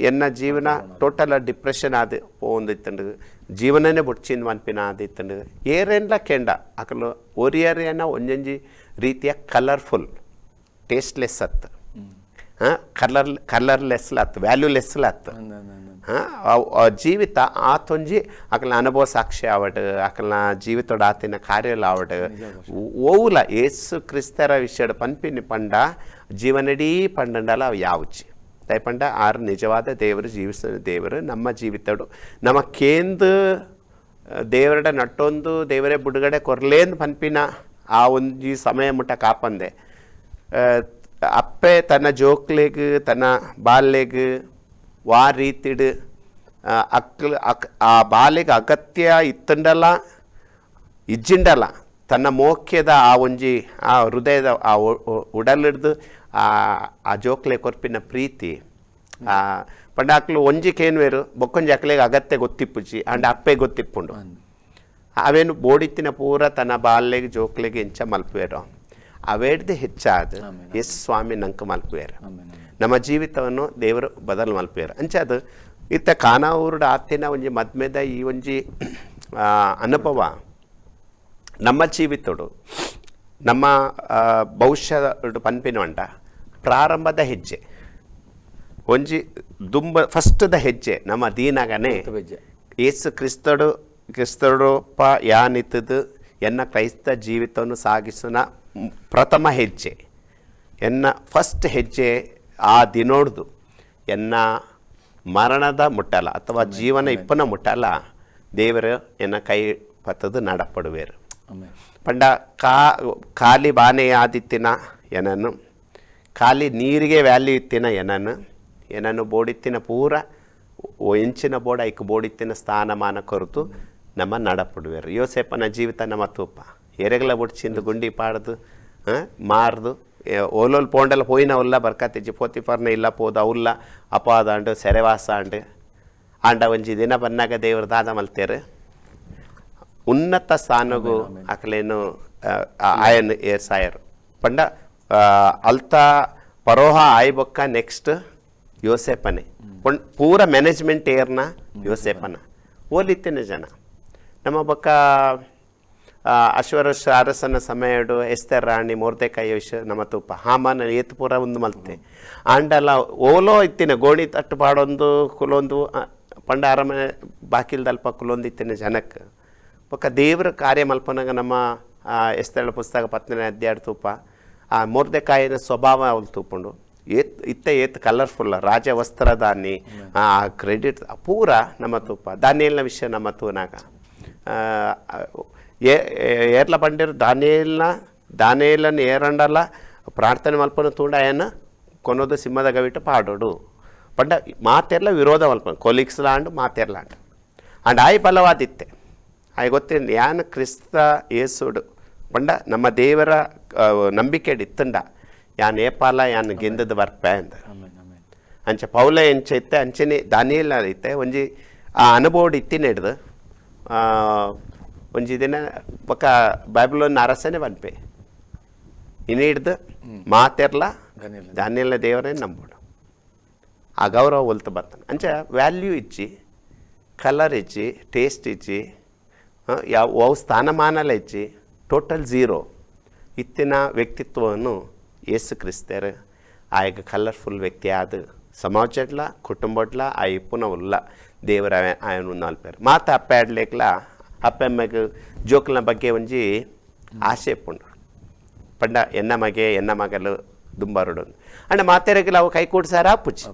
ಎನ್ನ ಜೀವನ ಟೋಟಲ್ ಡಿಪ್ರೆಷನ್ ಆದ ಪೋಂದಿತ್ತಂಡು ಜೀವನನೇ ಬುಡ್ಚಿನ್ ಅನ್ಪಿನ ಆದಿತ್ತಂಡು ಏರೆಂಡ್ಲ ಕೆಂಡ ಅಕಲು ಒರಿಯರಿಯನ್ನ ಒಂಜೊಂಜಿ ರೀತಿಯ ಕಲರ್ಫುಲ್ ಟೇಸ್ಟ್ಲೆಸ್ ಅತ್ತು ಕಲರ್ ಕಲರ್ಲೆಸ್ ಅತ್ತು ವ್ಯಾಲ್ಯೂಲೆಸ್ ಅತ್ತು ಹಾ, ಅವ್- ಆ ಜೀವಿತ ಆತೊಂಜಿ ಅಕಲ್ನ ಅನುಭವ ಸಾಕ್ಷಿ ಆವಡ್ ಅಕಲ್ನ ಜೀವಿತೋಡ ಆತಿನ ಕಾರ್ಯಲ ಆವಡ್ ಓವುಲ ಏಸು ಕ್ರಿಸ್ತರ ವಿಷಯಡ ಪನ್ಪಿನಿ ಪಂಡ ಜೀವನಡೀ ಪಂಡಂಡಲ ಅವು ಯಾವುಚಿ ದಯಪಂಡ ಆರು ನಿಜವಾದ ದೇವರು ಜೀವಿಸ ದೇವರು ನಮ್ಮ ಜೀವಿತಡು ನಮ್ಮ ಕೇಂದ್ರ ದೇವರಡ ನಟ್ಟೊಂದು ದೇವರೇ ಬುಡುಗಡೆ ಕೊರ್ಲೇಂದು ಪನ್ಪಿನ ಆ ಒಂಜಿ ಸಮಯ ಮುಟ್ಟ ಕಾಪಂದೆ ಅಪ್ಪೆ ತನ್ನ ಜೋಕ್ಲೆಗ್ ತನ್ನ ಬಾಲ್ಯಗ್ ವಾ ರೀತಿಡ್ ಅಕ್ಲ್ ಅಕ್ ಆ ಬಾಲೆಗ್ ಅಗತ್ಯ ಇತ್ತಂಡಲ್ಲ ಇಜ್ಜಿಂಡಲ್ಲ ತನ್ನ ಮೋಖ್ಯದ ಆ ಒಂಜಿ ಆ ಹೃದಯದ ಆ ಉಡಲಿಡ್ದು ಆ ಆ ಜೋಕ್ಲೆ ಕೊರ್ಪಿನ ಪ್ರೀತಿ ಆ ಪಂಡ ಅಕ್ಲು ಒಂಜಿ ಕೇನ್ವೇರು ಬೊಕ್ಕೊಂಜಿ ಅಕ್ಲೆಗ್ ಅಗತ್ಯ ಗೊತ್ತಿಪ್ಪುಜಿ ಅಂಡ್ ಅಪ್ಪೆ ಗೊತ್ತಿಪ್ಪುಂಡು. ಅವೇನು ಬೋಡಿತ್ತಿನ ಪೂರ ತನ್ನ ಬಾಲ್ಯಗೆ ಜೋಕ್ಲೆಗೆ ಇಂಚ ಮಲ್ಪುವೇರು. ಅವೇಡ್ದೆ ಹೆಚ್ಚಾದ ಎಸ್ ಸ್ವಾಮಿ ನಂಕ ಮಲ್ಪುವೆರು. ನಮ್ಮ ಜೀವಿತವನ್ನು ದೇವರು ಬದಲು ಮಲ್ಪುವೆರು. ಅಂಚೆ ಅದು ಇತ್ತ ಕಾನಾವೂರುಡ ಆತಿನ ಒಂಜಿ ಮದ್ಮೆದ ಈ ಒಂಜಿ ಅನುಭವ ನಮ್ಮ ಜೀವಿತಡು ನಮ್ಮ ಭವಿಷ್ಯ ಪನ್ಪಿನ ಅಂಟ ಪ್ರಾರಂಭದ ಹೆಜ್ಜೆ. ಒಂಜಿ ದುಂಬ ಫಸ್ಟ್ದ ಹೆಜ್ಜೆ ನಮ್ಮ ದೀನಾಗನೆ ಹೆಜ್ಜೆ. ಏಸು ಕ್ರಿಸ್ತಡು ಕ್ರಿಸ್ತಡೋಪ ಯಾನಿತ್ತದು ಎನ್ನ ಕ್ರೈಸ್ತ ಜೀವಿತವನ್ನು ಸಾಗಿಸುನ ಮ್- ಪ್ರಥಮ ಹೆಜ್ಜೆ. ಎನ್ನ ಫಸ್ಟ್ ಹೆಜ್ಜೆ ಆ ದಿನೋಡ್ದು. ಎನ್ನ ಮರಣದ ಮುಟ್ಟಲ ಅಥವಾ ಜೀವನ ಇಪ್ಪನ ಮುಟ್ಟಲ ದೇವರು ಎನ್ನ ಕೈ ಪತ್ತದು ನಡಪಡುವೇರು. ಪಂಡ ಕಾ ಖಾಲಿ ಬಾನೆ ಆದಿತ್ತಿನ ಎನನ್ನು ಖಾಲಿ ನೀರಿಗೆ ವ್ಯಾಲ್ಯೂ ಇತ್ತಿನ ಎನನ್ನು ಎನನ್ನು ಬೋಡಿತ್ತಿನ ಪೂರ ಒ- ಎಂಚಿನ ಬೋಡ ಐಕ್ ಬೋಡಿತ್ತಿನ ಸ್ಥಾನಮಾನ ಕೊರತು ನಮ್ಮ ನಡಪಡುವೆರು. ಯೋಸೇಪನ ಜೀವಿತ ನಮ್ಮ ತೂಪ. ಎರೆಗಲ ಬುಡ್ಚಿಂದು ಗುಂಡಿ ಪಾಡ್ದು ಆ, ಮಾರ್ದು ಏ- ಓಲೋಲ್ ಪೋಂಡಲ ಪೋಯಿನ ಉಲ್ಲ ಬರ್ಕತ್ತಿಜ್ಜಿ ಪೋತಿಫರ್ನ ಇಲ್ಲ ಪೋದ ಉಲ್ಲ ಅಪಾದ ಅಂಡು ಸೆರೆವಾಸ ಅಂಡು ಆಂಡ ಒಂಜಿ ದಿನ ಬನ್ನಾಗ ದೇವ್ರ ದಾದ ಮಲ್ತೇರು. ಉನ್ನತ ಸ್ಥಾನಗೂ ಅಕಲೇನು ಆಯನ್ ಏರ್ ಸಾಯರು ಪಂಡ ಆ, ಅಲ್ತ ಪರೋಹ ಆಯ್ಬೊಕ್ಕ ನೆಕ್ಸ್ಟ್ ಯೋಸೇಪನೆ. ಒಂದು ಪೂರ ಮ್ಯಾನೇಜ್ಮೆಂಟ್ ಏರ್ನ ಯೋಸೇಪನ. ಓಲಿತ್ತಿನ ಜನ. ನಮ್ಮ ಬೊಕ್ಕ ಅಶ್ವರಶ ಅರಸನ ಸಮಯಡು ಎಸ್ತೆರ್ ರಾಣಿ, ಮೋರ್ದೆಕಾಯಿ ಯೋಶ ನಮ್ಮ ತುಪ್ಪ. ಹಾಮನ ಏತ್ ಪೂರ ಒಂದು ಮಲ್ತೆ. ಆಂಡಲ ಓಲೋ ಇತ್ತಿನ, ಗೋಣಿ ತಟ್ಟು ಪಾಡೊಂದು, ಕುಲೊಂದು ಪಂಡ ಅರಮನೆ ಬಾಕಿಲ್ದಲ್ಪ ಕುಲೊಂದು ಇತ್ತಿನ ಜನಕ್ಕೆ ಬೊಕ್ಕ ದೇವ್ರ ಕಾರ್ಯ ಮಲ್ಪನಾಗ ನಮ್ಮ ಎಸ್ತೆರಳ ಪುಸ್ತಕ ಪತ್ನೇ ಅಧ್ಯಾಯ ತೂಪ ಆ ಮೊರ್ದೆಕಾಯಿನ ಸ್ವಭಾವ ಅವಳು ತೂಪುಂಡು ಏತ್, ಇತ್ತ ಏತ್ ಕಲರ್ಫುಲ್ ರಾಜ ವಸ್ತ್ರ ದಾನಿ ಆ ಕ್ರೆಡಿಟ್ ಪೂರ ನಮ್ಮ ತೂಪ. ದಾನಿಯಲ್ನ ವಿಷಯ ನಮ್ಮ ತೂನಾಗ. ಏರ್ಲ ಬಂಡಿರು ದಾನಿಯಲ್ನ ದಾನಿಯಲ್ಲನ್ನು ಏರಂಡಲ್ಲ ಪ್ರಾರ್ಥನೆ ಮಲ್ಪನ ತೂಂಡ ಏನ ಕೊನೋದು ಸಿಂಹದ ಗವಿಟ್ಟು ಪಾಡೋಡು. ಪಂಡ, ಮಾತೆರ್ಲ ವಿರೋಧ ಮಲ್ಪನ ಕೊಲಿಕ್ಸ್ಲ ಅಂಡು ಮಾತೆರ್ಲ ಅಂಡ್ ಅಂಡ್ ಆಯ್ ಬಲವಾದಿತ್ತೆ. ಆಯ್ ಗೊತ್ತೇನು, ಯಾನ್ ಕ್ರಿಸ್ತ ಏಸುಡು ಪಂಡ ನಮ್ಮ ದೇವರ ನಂಬಿಕೆ ಇತ್ತಂಡ. ಯಾನ್ ಏಪಾಲ ಯಾನ್ ಗೆಂದದ ಬರ್ಪೆ ಅಂದ. ಅಂಚ ಪೌಲ ಎಂಚ ಇತ್ತೆ ಅಂಚನೆ ದಾನಿಯಲ್ಲ ಇತ್ತೆ ಒಂಜಿ ಆ ಅನುಭವಡ್ ಇತ್ತಿನ ಹಿಡ್ದು ಒಂಜಿ ದಿನ ಬೊಕ್ಕ ಬೈಬಲೊನ್ ಅರಸನೆ ಬನ್ಪೆ ಇನ್ನು ಹಿಡ್ದು ಮಾತೆರ್ಲ. ಧಾನ್ಯಲ್ಲ ದೇವರೇ. ನಂಬೋಡು. ಆ ಗೌರವ ಒಲ್ತು ಬರ್ತಾನೆ. ಅಂಚ ವ್ಯಾಲ್ಯೂ ಇಚ್ಚಿ ಕಲರ್ ಇಚ್ಚಿ ಟೇಸ್ಟ್ ಇಚ್ಚಿ ಯಾವ ಸ್ಥಾನಮಾನಲ ಇಚ್ಚಿ ಟೋಟಲ್ ಝೀರೋ ಇತ್ತಿನ ವ್ಯಕ್ತಿತ್ವವನ್ನು ಯೇಸು ಕ್ರಿಸ್ತರು ಆಯ್ಗ ಕಲರ್ಫುಲ್ ವ್ಯಕ್ತಿ ಆದ ಸಮಾಜಡ್ಲ ಕುಟುಂಬಡ್ಲ ಆ ಇಪ್ಪುನ ಉಲ್ಲ ದೇವರ ఆయన ನಲ್ಪೇರು ಮಾತ ಅಪ್ಪ ಆಡ್ಲಿಕ್ಲ ಅಪ್ಪಮ್ಮಗೆ ಜೋಕಲ್ನ ಬಗ್ಗೆ ಒಂಜಿ ಆಸೆ ಇಪ್ಪುಂಡು ಪಂಡ ಎನ್ನ ಮಗೆ ಎನ್ನ ಮಗಲು ದುಂಬರುಡು ಅಂಡ ಮಾತೆರೆಗಿಲ್ಲ ಅವು ಕೈ ಕೂಡ್ಸಾರ ಅಪ್ಪುಚ್ಚಿ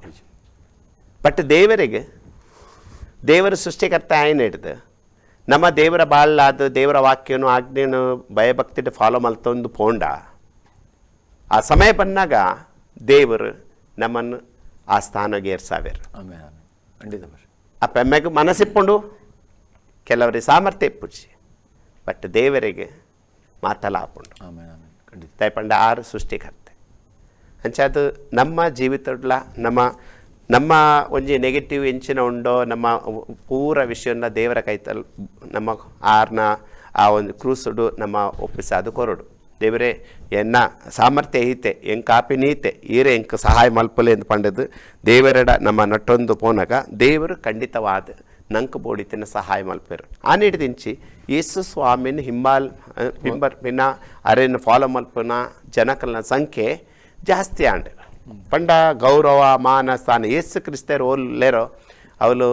ಬಟ್ ದೇವರಿಗೆ ದೇವರ ಸೃಷ್ಟಿಕರ್ತ ಆಯ್ನ ಹಿಡ್ದು ನಮ್ಮ ದೇವರ ಬಾಳಾದ ದೇವರ ವಾಕ್ಯನು ಆಜ್ಞೆನು ಭಯಭಕ್ತಿಟ್ಟು ಫಾಲೋ ಮಲ್ತೊಂದು ಪೋಂಡ. ಆ ಸಮಯ ಬಂದಾಗ ದೇವರು ನಮ್ಮನ್ನು ಆ ಆಮೇಲೆ ಖಂಡಿತ ಆ ಪೆಮ್ಮೆಗೆ ಮನಸ್ಸಿಪ್ಪುಂಡು ಕೆಲವರಿಗೆ ಸಾಮರ್ಥ್ಯ ಇಪ್ಪುಚ್ಚಿ ಬಟ್ ದೇವರಿಗೆ ಮಾತಲ್ಲ ಹಾಕೊಂಡು ಖಂಡಿತ. ದಯಪಂಡ ಆರು ಸೃಷ್ಟಿಕರ್ತೆ. ಅಂಚಾದು ನಮ್ಮ ಜೀವಿತಡ್ಲ ನಮ್ಮ ನಮ್ಮ ಒಂಜಿ ನೆಗೆಟಿವ್ ಇಂಚಿನ ಉಂಡೋ, ನಮ್ಮ ಪೂರ ವಿಷಯನ ದೇವರ ಕೈತಲ್, ನಮ್ಮ ಆರ್ನ, ಆ ಒಂದು ಕ್ರೂಸುಡು ನಮ್ಮ ಒಪ್ಪಿಸಾದು ಕೊರಡು. ದೇವರೇ, ಎನ್ನ ಸಾಮರ್ಥ್ಯ ಈತೆ ಹೆಂಗೆ ಕಾಪಿ ನೀತೆ ಈರೆ ಎಂಕ್ ಸಹಾಯ ಮಲ್ಪಲೆ ಎಂದು ಪಂಡದು, ದೇವರಡ ನಮ್ಮ ನಟ್ಟೊಂದು ಪೋನಗ, ದೇವರು ಖಂಡಿತವಾದ ನಂಕು ಬೋಡಿತಿನ ಸಹಾಯ ಮಲ್ಪೇರು. ಆ ನಿಡಿದಿಂಚಿ ಯೇಸು ಸ್ವಾಮಿನ ಹಿಂಬಾಲ್ ಹಿಂಬರ್ಪಿನ ಅರೆಯನ್ನು ಅರೆನ್ ಫಾಲೋ ಮಲ್ಪನ ಜನಕಲ್ನ ಸಂಖ್ಯೆ ಜಾಸ್ತಿ ಆಂಡ್. ಪಂಡ ಗೌರವ ಮಾನ ಸ್ಥಾನ ಯೇಸು ಕ್ರಿಸ್ತರು ಓಲ್ಲೇರೋ ಅವಳು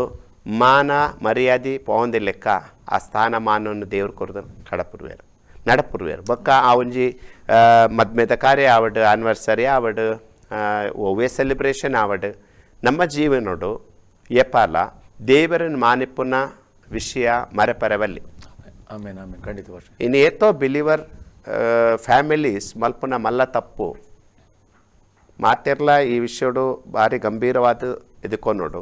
ಮಾನ ಮರ್ಯಾದೆ ಪೋಂದಿ ಲೆಕ್ಕ. ಆ ಸ್ಥಾನ ಮಾನವನ್ನು ದೇವ್ರು ಕೊರದು ಕಡಪುರ್ವೇರು ನಡಪುರ್ವೇರು. ಬೊಕ್ಕ ಆ ಒಂಜಿ ಮದ್ಮೆದ ಕಾರ್ಯ ಆವಡು ಆನಿವರ್ಸರಿ ಆವಡು ಓವೆ ಸೆಲೆಬ್ರೇಷನ್ ಆವಡು. ನಮ್ಮ ಜೀವನೋಡು ಎಪಾಲ ದೇವರನ್ನು ಮಾನಿಪ್ಪುನ ವಿಷಯ ಮರೆಪರವಲ್ಲಿ. ಆಮೇಲೆ ಆಮೇಲೆ ಖಂಡಿತ ಇನ್ನು ಏತೋ ಬಿಲಿವರ್ ಫ್ಯಾಮಿಲೀಸ್ ಮಲ್ಪುನ ಮಲ್ಲ ತಪ್ಪು. ಮಾತಿರ್ಲ ಈ ವಿಷಯಡು ಭಾರಿ ಗಂಭೀರವಾದ ನೋಡು.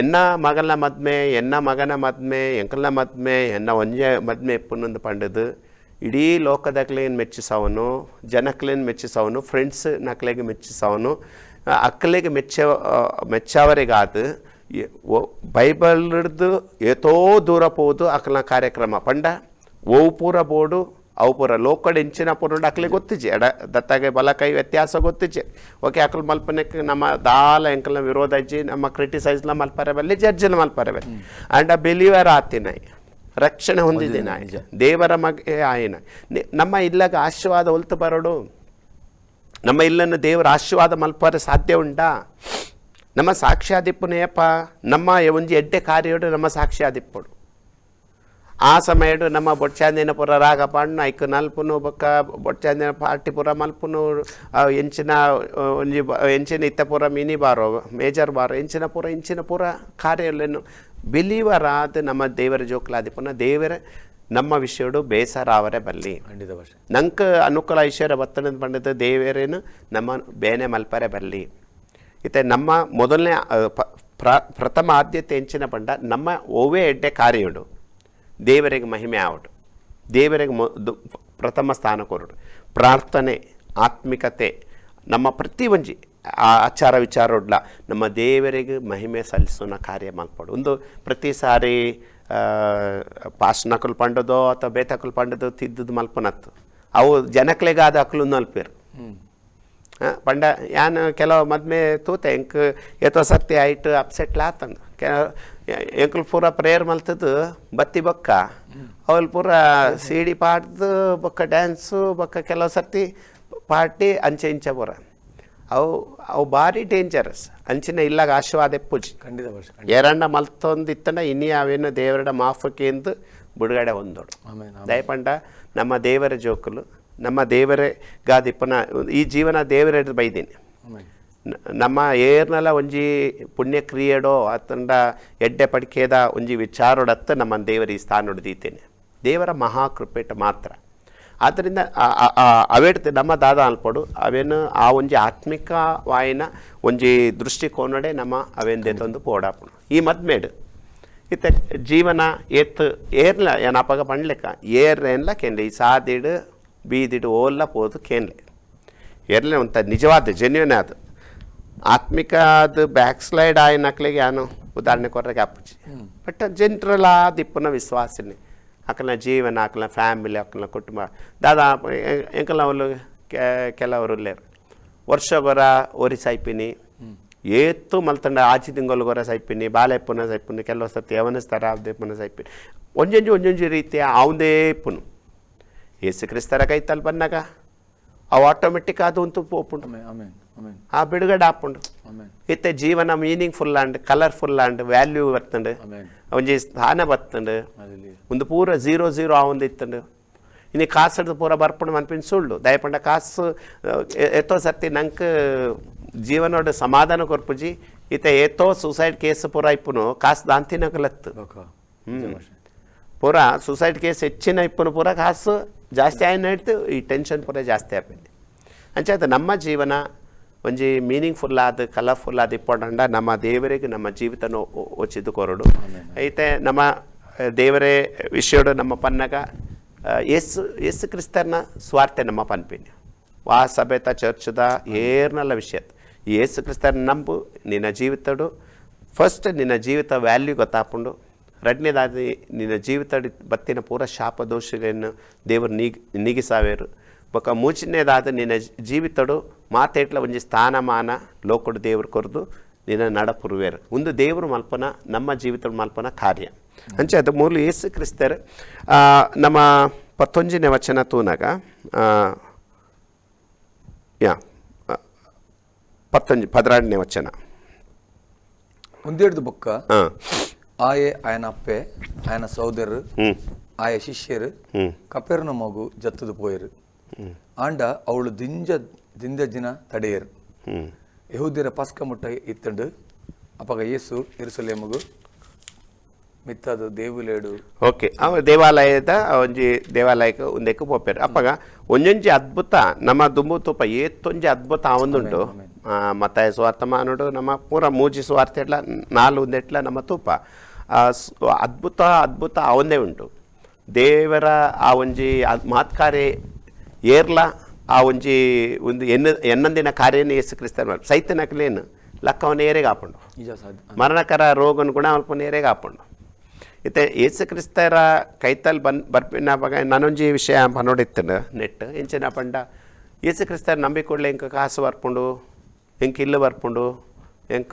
ಎನ್ನ ಮಗನ ಮದ್ಮೆ, ಎನ್ನ ಮಗನ ಮದ್ಮೆ, ಎಂಕಲ್ನ ಮದ್ಮೆ, ಎನ್ನ ಒಂಜೆ ಮದ್ಮೆ ಇಪ್ಪುನೊಂದು ಪಂಡದು ಇಡೀ ಲೋಕದಕ್ಲೇನು ಮೆಚ್ಚಿಸವನು, ಜನಕ್ಲೇನು ಮೆಚ್ಚಿಸವನು, ಫ್ರೆಂಡ್ಸ್ ನಕ್ಲೆಗೆ ಮೆಚ್ಚಿಸವನು ಅಕ್ಕಲಿಗೆ ಮೆಚ್ಚ ಮೆಚ್ಚವರಿಗಾದ ಬೈಬಲ್ದು ಏತೋ ದೂರ ಪೋದು ಅಕ್ಕಲ ಕಾರ್ಯಕ್ರಮ. ಪಂಡ ಓವು ಪೂರ ಬೋಡು ಅವು ಪೂರ ಲೋಕಡ್ ಎಂಚಿನ ಪೂರ ಅಕ್ಲೆ ಗೊತ್ತಿಜೆ ಎಡ ದತ್ತಾಗೆ ಬಲಕೈ ವ್ಯತ್ಯಾಸ ಗೊತ್ತಿಜೆ ಓಕೆ ಅಕಲ್ ಮಲ್ಪನೆಕ್ ನಮ್ಮ ದಾಲ ಎಂಕಲ್ನ ವಿರೋಧ ಇಜ್ಜಿ ನಮ್ಮ ಕ್ರಿಟಿಸೈಸ್ಲ ಮಲ್ಪರೆ ಬಲ್ಲಿ ಜಡ್ಜ್ನ ಮಲ್ಪರೆ ಬಲ್ಲಿ ಅ ಬಿಲೀವರ್ ಆತಿನ ರಕ್ಷಣೆ ಹೊಂದಿದ್ದೀನಿ ದೇವರ ಮಗೆ ಆಯ್ನ. ನಮ್ಮ ಇಲ್ಲಾಗ ಆಶೀರ್ವಾದ ಒಲ್ತು ಬರೋಡು. ನಮ್ಮ ಇಲ್ಲನ್ನು ದೇವರ ಆಶೀರ್ವಾದ ಮಲ್ಪರೆ ಸಾಧ್ಯ ಉಂಟಾ. ನಮ್ಮ ಸಾಕ್ಷ್ಯಾದಿಪ್ಪುನೇಯಪ್ಪ ನಮ್ಮ ಒಂಜಿ ಎಡ್ಡೆ ಕಾರ್ಯೋಡು ನಮ್ಮ ಸಾಕ್ಷ್ಯಾದಿಪ್ಪುಡು. ಆ ಸಮಯಡು ನಮ್ಮ ಬೊಟ್ಚಾಂದಿನ ಪುರ ರಾಗಪಾಂಡ್ನ ಐಕ್ ನಲ್ಪುನು ಬೊಕ್ಕ ಬೊಟ್ಚಾಂದಿನ ಪಾರ್ಟಿ ಪುರ ಮಲ್ಪುನು ಎಂಚಿನ ಒಂಜಿ ಎಂಚಿನ ಇತ್ತಪುರ ಮಿನಿ ಬಾರೋ ಮೇಜರ್ ಬಾರೋ ಎಂಚಿನ ಪುರ ಇಂಚಿನ ಪುರ ಕಾರ್ಯಗಳನ್ನು ಬಿಲೀವರ್ ಆದ ನಮ್ಮ ದೇವರ ಜೋಕ್ಲಾದಿಪುನ ದೇವರ ನಮ್ಮ ವಿಷಯಡು ಬೇಸರ ಅವರೇ ಬಲ್ಲಿ. ಖಂಡಿತ ಭಾಷೆ. ನಂಕ ಅನುಕೂಲ ಐಶ್ವರ್ಯ ಬತ್ತನದ ಪಂಡಿತ ದೇವರೇನು ನಮ್ಮ ಬೇನೆ ಮಲ್ಪರೆ ಬರಲಿ ಇತ್ತೆ ನಮ್ಮ ಮೊದಲನೇ ಪ್ರ- ಪ್ರಥಮ ಆದ್ಯತೆ ಹೆಂಚಿನ ಪಂಡ ನಮ್ಮ ಓವೇ ಎಡ್ಡೆ ಕಾರ್ಯಡು. ದೇವರಿಗೆ ಮಹಿಮೆ ಆವಡು ದೇವರಿಗೆ ಪ್ರಥಮ ಸ್ಥಾನ ಕೊರಡು ಪ್ರಾರ್ಥನೆ, ಆತ್ಮಿಕತೆ, ನಮ್ಮ ಪ್ರತಿ ಒಂಜಿ ಆ ಆಚಾರ ವಿಚಾರೋಡ್ಲ ನಮ್ಮ ದೇವರಿಗೆ ಮಹಿಮೆ ಸಲ್ಲಿಸೋಣ ಕಾರ್ಯ ಮಾಡ್ಕೊಡು ಒಂದು ಪ್ರತಿ ಸಾರಿ ಪಾಸ್ನಕುಲ್ ಪಂಡದೋ ಅಥವಾ ಬೇತಕುಲ್ ಪಂಡದೋ ತಿದ್ದದು ಮಲ್ಪನತ್ತು. ಅವು ಜನಕ್ಲೆಗಾದ ಅಕ್ಲು ನಲ್ಪೇರು. ಪಂಡ ಯಾನ್ ಕೆಲವು ಮದ್ಮೆ ತೂತೆ, ಎಂಕ್ ಎತ್ತೋ ಸತ್ಯ ಆಯ್ತು ಅಪ್ಸೆಟ್ ಆತಂದು ಎಂಕಲ್ ಪೂರ ಪ್ರೇಯರ್ ಮಲ್ತದ್ದು ಬತ್ತಿ ಬೊಕ್ಕ. ಅವಲ್ ಪೂರ ಸಿಡಿ ಪಾಡ್ದು ಬೊಕ್ಕ ಡ್ಯಾನ್ಸು ಬೊಕ್ಕ ಕೆಲವು ಸರ್ತಿ ಪಾರ್ಟಿ ಅಂಚೆ ಇಂಚ ಪೂರ. ಅವು ಅವು ಭಾರಿ ಡೇಂಜರಸ್ ಅಂಚಿನ ಇಲ್ಲಾಗ ಆಶೀರ್ವಾದ ಪೂಜೆ ಖಂಡಿತ ಎರಣ್ಣ ಮಲ್ತೊಂದಿತ್ತನ ಇನ್ನಿ ಅವೇನು ದೇವರಡ ಮಾಫಕ್ಕೆಂದು ಬಿಡುಗಡೆ ಹೊಂದೋಡು. ದಯಪಂಡ ನಮ್ಮ ದೇವರ ಜೋಕುಲು ನಮ್ಮ ದೇವರೇ ಗಾದಿಪ್ಪನ ಈ ಜೀವನ ದೇವರ ಬೈದೀನಿ. ನಮ್ಮ ಏರ್ನಲ ಒಂಜಿ ಪುಣ್ಯಕ್ರಿಯೆಡೋ ಅತ್ತಂಡ ಎಡ್ಡೆ ಪಡಿಕೆದ ಒಂಜಿ ವಿಚಾರೋಡತ್ತ ನಮ್ಮ ದೇವರ ಈ ಸ್ಥಾನ ಹೊಡೆದಿದ್ದೇನೆ ದೇವರ ಮಹಾಕೃಪೆಟ್ ಮಾತ್ರ. ಆದ್ದರಿಂದ ಅವೇಡ್ತೆ ನಮ್ಮ ದಾದ ಅನ್ಪಡು, ಅವೇನು ಆ ಒಂಜಿ ಆತ್ಮಿಕ ವಾಯಿನ ಒಂಜಿ ದೃಷ್ಟಿಕೋನಡೆ ನಮ್ಮ ಅವೇಂದೆ ತಂದು ಪೋಡಾಪಣ. ಈ ಮದ್ಮೇಡು, ಇತ್ತೆ ಜೀವನ ಏತ್ ಏರ್ಲ ಪಂಡ್ಲೆಕ್ಕ ಏರ್ ಏನ್ಲ ಕೆನ್ಲೆ? ಈ ಸಾದಿಡು, ಬೀದಿಡು ಓಲ್ಲ ಪೋದು ಕೇನ್ಲೆ. ಏರ್ಲೆ ಒಂಥ ನಿಜವಾದ ಜೆನ್ಯೂನ್ ಅದು ಆತ್ಮಿಕ ಅದು ಬ್ಯಾಕ್ ಸ್ಲೈಡ್ ಆಯ್ನಕ್ಲಿಗೆ ಯಾನು ಉದಾಹರಣೆ ಕೊರ್ರೆ ಅಪ್ಪುಜಿ ಬಟ್ ಜೆನ್ರಲ್ ಆ ದಿಪ್ಪನ ವಿಶ್ವಾಸನೆ ಅಕ್ಕಲ ಜೀವನ ಅಕ್ಕಲ ಫ್ಯಾಮಿಲಿ ಅಕ್ಕಲ ಕುಟುಂಬ ದಾದಾ ಎಂಕಲ ಅವರು ಕೆಲವರು ಲೇರು ವರ್ಷಗೊರ ಒರಿ ಸೈಪಿನಿ ಏತ್ತು ಮಲ್ತಂಡ ಆಚಿ ತಿಂಗಳು ಗೊರ ಸೈಪಿನಿ ಬಾಲೆಪ್ಪನ ಸೈಪಿನಿ ಕೆಲವು ಸತಿ ಯವನಸ್ತಾರ ಅವದೇಪನ ಸೈಪಿನಿ ಒಂಜೊಂಜಿ ಒಂಜೊಂಜಿ ರೀತಿಯ ಅವಂದೇ ಪುನು ಏಸು ಕ್ರಿಸ್ತರ ಕೈತಲ್ ಬಂದಾಗ ಅವು ಆಟೋಮೆಟಿಕ್ ಅದು ಅಂತೂ ಪೋಪುಂಡು ಆಮೇನ್ ಆಮೇನ್ ಆಮೇನ್ ಆ ಬಿಡುಗಡೆ ಆಪುಂಡು ಆಮೇನ್ ಇತ್ತೆ ಜೀವನ meaningful and colourful and value ಬರ್ತಂಡು ಆಮೇನ್ ಒಂಜಿ ಸ್ಥಾನ ಬರ್ತಂಡು ಹalleluya ಒಂದು ಪೂರ ಝೀರೋ ಝೀರೋ ಆ ಒಂದು ಇತ್ತಂಡು ಇನ್ನು ಕಾಸು ಪೂರ ಬರ್ಪುಂಡು ಮನ್ಪಿನ ಸುಳ್ಳು ದಯಪಂಡ ಕಾಸು ಎ- ಎತ್ತೋ ಸರ್ತಿ ನಂಗೆ ಜೀವನೋಡ ಸಮಾಧಾನ ಕೊರ್ಪುಜಿ ಇತ್ತೆ ಏತೋ ಸೂಸೈಡ್ ಕೇಸ್ ಪೂರ ಇಪ್ಪುನು ಕಾಸು ದಾಂತಿನಕಲತ್ತು ಬಕ ಪೂರ ಸೂಸೈಡ್ ಕೇಸ್ ಹೆಚ್ಚಿನ ಇಪ್ಪುನು ಪೂರ ಕಾಸು ಜಾಸ್ತಿ ಆಯ್ನ ಇಡ್ತು ಈ ಟೆನ್ಷನ್ ಪೂರ ಜಾಸ್ತಿ ಆಪೈತಿ ಅಂಚಾದ ನಮ್ಮ ಜೀವನ ಒಂಜಿ ಮೀನಿಂಗ್ಫುಲ್ ಆದ ಕಲರ್ಫುಲ್ ಆದ ಇಪ್ಪೊಂಡ ನಮ್ಮ ದೇವರಿಗೆ ನಮ್ಮ ಜೀವಿತನ ಒಚ್ಚಿದ್ದು ಕೊರಡು ಐತೆ ನಮ್ಮ ದೇವರೇ ವಿಷಯಡು ನಮ್ಮ ಪನ್ನಗ ಎಸ್ ಯೇಸು ಯೇಸು ಕ್ರಿಸ್ತರ್ನ ಸ್ವಾರ್ಥ ನಮ್ಮ ಪನ್ಪಿನ. ವಾ ಸಭೆತ ಚರ್ಚ್ದ ಏರ್ನಲ್ಲ ವಿಷಯ ಯೇಸು ಕ್ರಿಸ್ತರ್ ನಂಬು ನಿನ್ನ ಜೀವಿತಡು. ಫಸ್ಟ್ ನಿನ್ನ ಜೀವಿತ ವ್ಯಾಲ್ಯೂ ಗೊತ್ತಾಪುಂಡು. ಎರಡನೇದಾಗಿ ನಿನ್ನ ಜೀವಿತ ಬತ್ತಿನ ಪೂರ ಶಾಪ ದೋಷಗಳನ್ನು ದೇವರು ನೀಗ್ ನೀಗಿಸಾವೇರು. ఒక ಮೂಚಿನೇದಾದ ನಿನ್ನ ಜೀವಿತಡು ಮಾತೇಟ್ಲ ಒಂಜಿ ಸ್ಥಾನಮಾನ ಲೋಕಡು ದೇವ್ರು ಕೊರದು ನಿನ್ನ ನಡಪುರುವೇರು ಒಂದು ದೇವರು ಮಲ್ಪನ ನಮ್ಮ ಜೀವಿತ ಮಲ್ಪನ ಕಾರ್ಯ ಅಂಚೆ ಅದು ಮೂಲ ಯೇಸು ಕ್ರಿಸ್ತರು ನಮ್ಮ ಪತ್ತೊಂಜನೇ ವಚನ ತೂನಾಗ ಯಾ ಪತ್ತೊಂಜಿ ಪದರಾಡನೇ ವಚನ ಒಂದೇಡ್ದು ಬೊಕ್ಕ ಆಯೆ ಆಯನ ಅಪ್ಪೆ ಆಯನ ಸೋದರರು ಆಯ ಶಿಷ್ಯರು ಕಪೇರ್ನ ಮಗು ಜತ್ತದು ಪೋಯರು ಆಂಡ ಅವಳು ದಿಂಜ ದಿಂದ ದಿನ ತಡೆಯರು ಹ್ಞೂ ಯಹೂದ್ಯರ ಪಸ್ಕ ಮುಟ್ಟ ಇತ್ತಂಡು ಅಪಗ ಯೇಸು ಇರುಸಲೇಮಗು ಮಿತ್ತದು ದೇವುಲೇಡು ಓಕೆ ಅವ ದೇವಾಲಯದ ಒಂಜಿ ದೇವಾಲಯಕ್ಕೆ ಒಂದಕ್ಕೆ ಪೋಪೇರು ಅಪ್ಪಗ ಒಂಜೊಂಜಿ ಅದ್ಭುತ ನಮ್ಮ ದುಂಬು ತುಪ್ಪ ಏತ್ತೊಂಜಿ ಅದ್ಭುತ ಅವೊಂದುಂಟು ಮತ್ತಾಯ ಸ್ವಾರ್ಥಮಾನುಡು ನಮ್ಮ ಪೂರ ಮೂಜಿ ಸ್ವಾರ್ಥ ಎಟ್ಲ ನಾಲು ಒಂದೆಟ್ಲ ನಮ್ಮ ತುಪ್ಪ ಆ ಸ್- ಅದ್ಭುತ ಅದ್ಭುತ ಅವೊಂದೇ ಉಂಟು ದೇವರ ಆ ಒಂಜಿ ಅದ್ ಮಾತ್ಕಾರ್ಯ ಏರ್ಲ ಆ ಒಂಜಿ ಒಂದು ಎನ್ನ ಎನ್ನಂದಿನ ಕಾರ್ಯನೇ ಯೇಸು ಕ್ರಿಸ್ತನ ಸೈತನಕ್ಲೇನು ಲಕ್ಕವನ್ನ ಏರೆಗೆ ಕಾಪಂಡು ನಿಜ ಸಾಧ್ಯ. ಮರಣಕರ ರೋಗನ ಗುಣ ಅಲ್ಪ ನೇರೆಗೆ ಕಾಪಂಡು ಇತ್ತೆ ಏಸು ಕ್ರಿಸ್ತರ ಕೈತಲ್ ಬನ್ ಬರ್ಪಿನ ಬಗ ನಾನೊಂಜಿ ವಿಷಯ ಪನೋಡಿತ್ತನು ನೆಟ್ ಇಂಚಿನ ಪಂಡ ಏಸು ಕ್ರಿಸ್ತರ ನಂಬಿಕೊಳ್ಳೆ ಇಂಕ ಕಾಸು ಬರ್ಪುಂಡು ಇಂಕ ಇಲ್ಲು ಬರ್ಪುಂಡು ಎಂಕ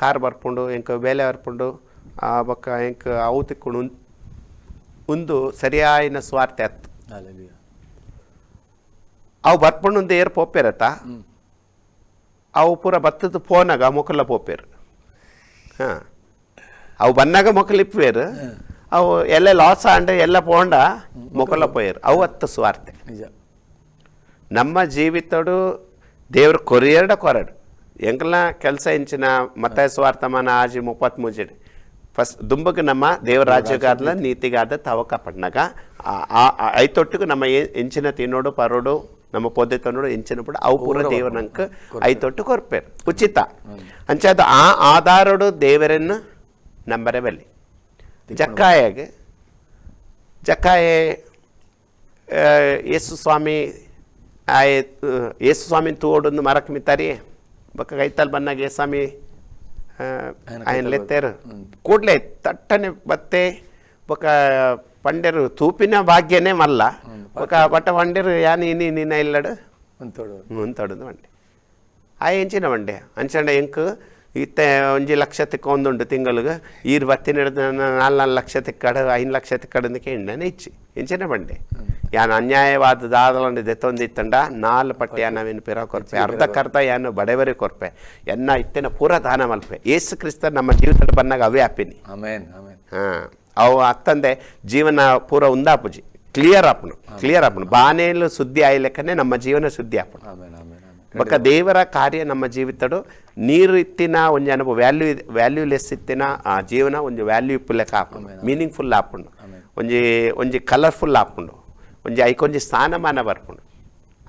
ಕಾರ್ ಬರ್ಪುಂಡು ಎಂಕ ಬೇಲೆ ಬರ್ಪುಂಡು ಆ ಬಕ್ಕ ಎಂಕ ಅವು ತಿಕ್ಕೊಂಡು ಉಂದು ಒಂದು ಸರಿಯಾಯಿನ ಸ್ವಾರ್ಥ ಅತ್ತು. ಅವು ಬರ್ಪುಂಡು ಒಂದು ಏರ್ ಪೋಪೇರತ್ತ? ಅವು ಪೂರ ಬತ್ತದ ಫೋನಾಗ ಮೊಕಲ ಪೋಪೇರು. ಹಾಂ. ಅವು ಬನ್ನಾಗ ಮೊಕಲಿಪ್ಪೇರು ಅವು ಎಲ್ಲ ಲಾಸ್ ಆಂಡ ಎಲ್ಲ ಪೋಂಡ ಮೊಕಲ ಪೋಯರು. ಅವು ಅತ್ತ ಸ್ವಾರ್ಥ ನಿಜ. ನಮ್ಮ ಜೀವಿತಡು ದೇವ್ರ ಕೊರಿಯರ್ಡ ಕೊರಡು. ಎಂಕಲ್ನ ಕೆಲಸ ಇಂಚಿನ ಮತ ಸ್ವಾರ್ಥಮಾನ ಆಜಿ ಮುಪ್ಪತ್ತು ಮುಜಡಿ. ಫಸ್ಟ್ ದುಂಬಗೆ ನಮ್ಮ ದೇವರ ರಾಜ್ಯಗಾದ ನೀತಿಗಾದ ತವಕ ಪಡ್ನಾಗ ಐತೊಟ್ಟಿಗೂ ನಮ್ಮ ಎಂಚಿನ ತಿನ್ನೋಡು ಪರೋಡು ನಮ್ಮ ಪೊದೆ ತೊನ್ನೋಡು ಎಂಚಿನ ಪುಡ ಅವು ಪೂರ ದೇವ್ರ ನಂಕ ಐತೊಟ್ಟು ಕೊರ್ಪೇರು ಉಚಿತ ಅಂಚಾದ ಆ ಆಧಾರಡು ದೇವರನ್ನು ನಂಬರೆ ಬಲ್ಲಿ ಜಕ್ಕಾಯಗೆ ಜಕ್ಕಾಯೆ ಆ, ಯೇಸು ಸ್ವಾಮಿ ಆಯ್ ಯೇಸು ಸ್ವಾಮಿ ತೋಡೊಂದು ಮರಕ್ಕೆ ಮಿತ್ತಾರಿ ಬೊಕ್ಕ ಕೈತಲ್ ಬನ್ನಾಗ ಯೇಸು ಸ್ವಾಮಿ ఆయన ಲೆತ್ತೇರು ಕೂಡ್ಲೆ ತಟ್ಟನೆ ಬತ್ತೆ ಬೊಕ ಪಂಡೆರು ತೂಪಿನ ಭಾಗ್ಯನೇ ಮಲ್ಲ ಬೊಕ ಬಟ್ಟ ಪಂಡೆರು ಯಾನ್ ಇನಿ ನಿನ್ನ ಇಲ್ಲಡು ಅಂತೋಡು ಮುಂತೊಡದು ಮಂಡೆ ಆ ಎಂಚಿನ ಮಂಡೆ ಅಂಚಂಡ ಎಂಕ್ ಇತ್ತೆ ಒಂಜಿ ಲಕ್ಷ ತಿಕ್ಕ ಒಂದುಂಡು ತಿಂಗಳಿಗೆ ಈರ್ ಬತ್ತಿನ ಹಿಡ್ದು ನಾಲ್ ನಾಲ್ ಲಕ್ಷ ತಿಕ್ಕಡ ಐದು ಲಕ್ಷ ತಿಕ್ಕಡದಕ್ಕೆ ಎಂಡನೆ ಇಚ್ಚಿ ಎಂಚಿನ ಬಂಡೆ ಯಾನ್ ಅನ್ಯಾಯವಾದ ದಾದಲಂಡು ದೆತ್ತೊಂದಿತ್ತಂಡ ನಾಲ್ ಪಟ್ಟಿ ನಾವೇನು ಪಿರ ಕೊರ್ಪೆ ಅರ್ಧಕ್ಕರ್ಧ ಯಾನು ಬಡವರಿ ಕೊರ್ಪೆ ಎನ್ನ ಇತ್ತಿನ ಪೂರ ದಾನ ಮಲ್ಪೆ ಏಸು ಕ್ರಿಸ್ತ ನಮ್ಮ ಜೀವಿತದ ಬಂದಾಗ ಅವೇ ಹಾಪಿನಿ ಆಮೇನ್ ಆಮೇನ್ ಹಾಂ ಅವು ಅತ್ತಂದೆ ಜೀವನ ಪೂರ ಉಂದಾಪುಜಿ ಕ್ಲಿಯರ್ ಆಪುನು ಕ್ಲಿಯರ್ ಆಪುನು ಬಾನೇಲು ಸುದ್ದಿ ಆಯ್ಲೆಕ್ಕನೆ ನಮ್ಮ ಜೀವನ ಸುದ್ದಿ ಆಪುನು ಆಮೇನ್ ಆಮೇನ್ ಆಮೇನ್ ಬೊಕ್ಕ ದೇವರ ಕಾರ್ಯ ನಮ್ಮ ಜೀವಿತಡು ನೀರು ಇತ್ತಿನ ಒಂಜಿ ಅನುಭವ ವ್ಯಾಲ್ಯೂ ವ್ಯಾಲ್ಯೂಲೆಸ್ ಇತ್ತಿನ ಆ ಜೀವನ ಒಂಜಿ ವ್ಯಾಲ್ಯೂ ಲೆಕ್ಕ ಆಪುಂಡು ಮೀನಿಂಗ್ಫುಲ್ ಆಪುಂಡು ಒಂಜಿ ಒಂಜಿ ಕಲರ್ಫುಲ್ ಆಪುಂಡು ಒಂಜಿ ಐಕೊಂಜಿ ಸ್ಥಾನಮಾನ ಬರ್ಪುಂಡು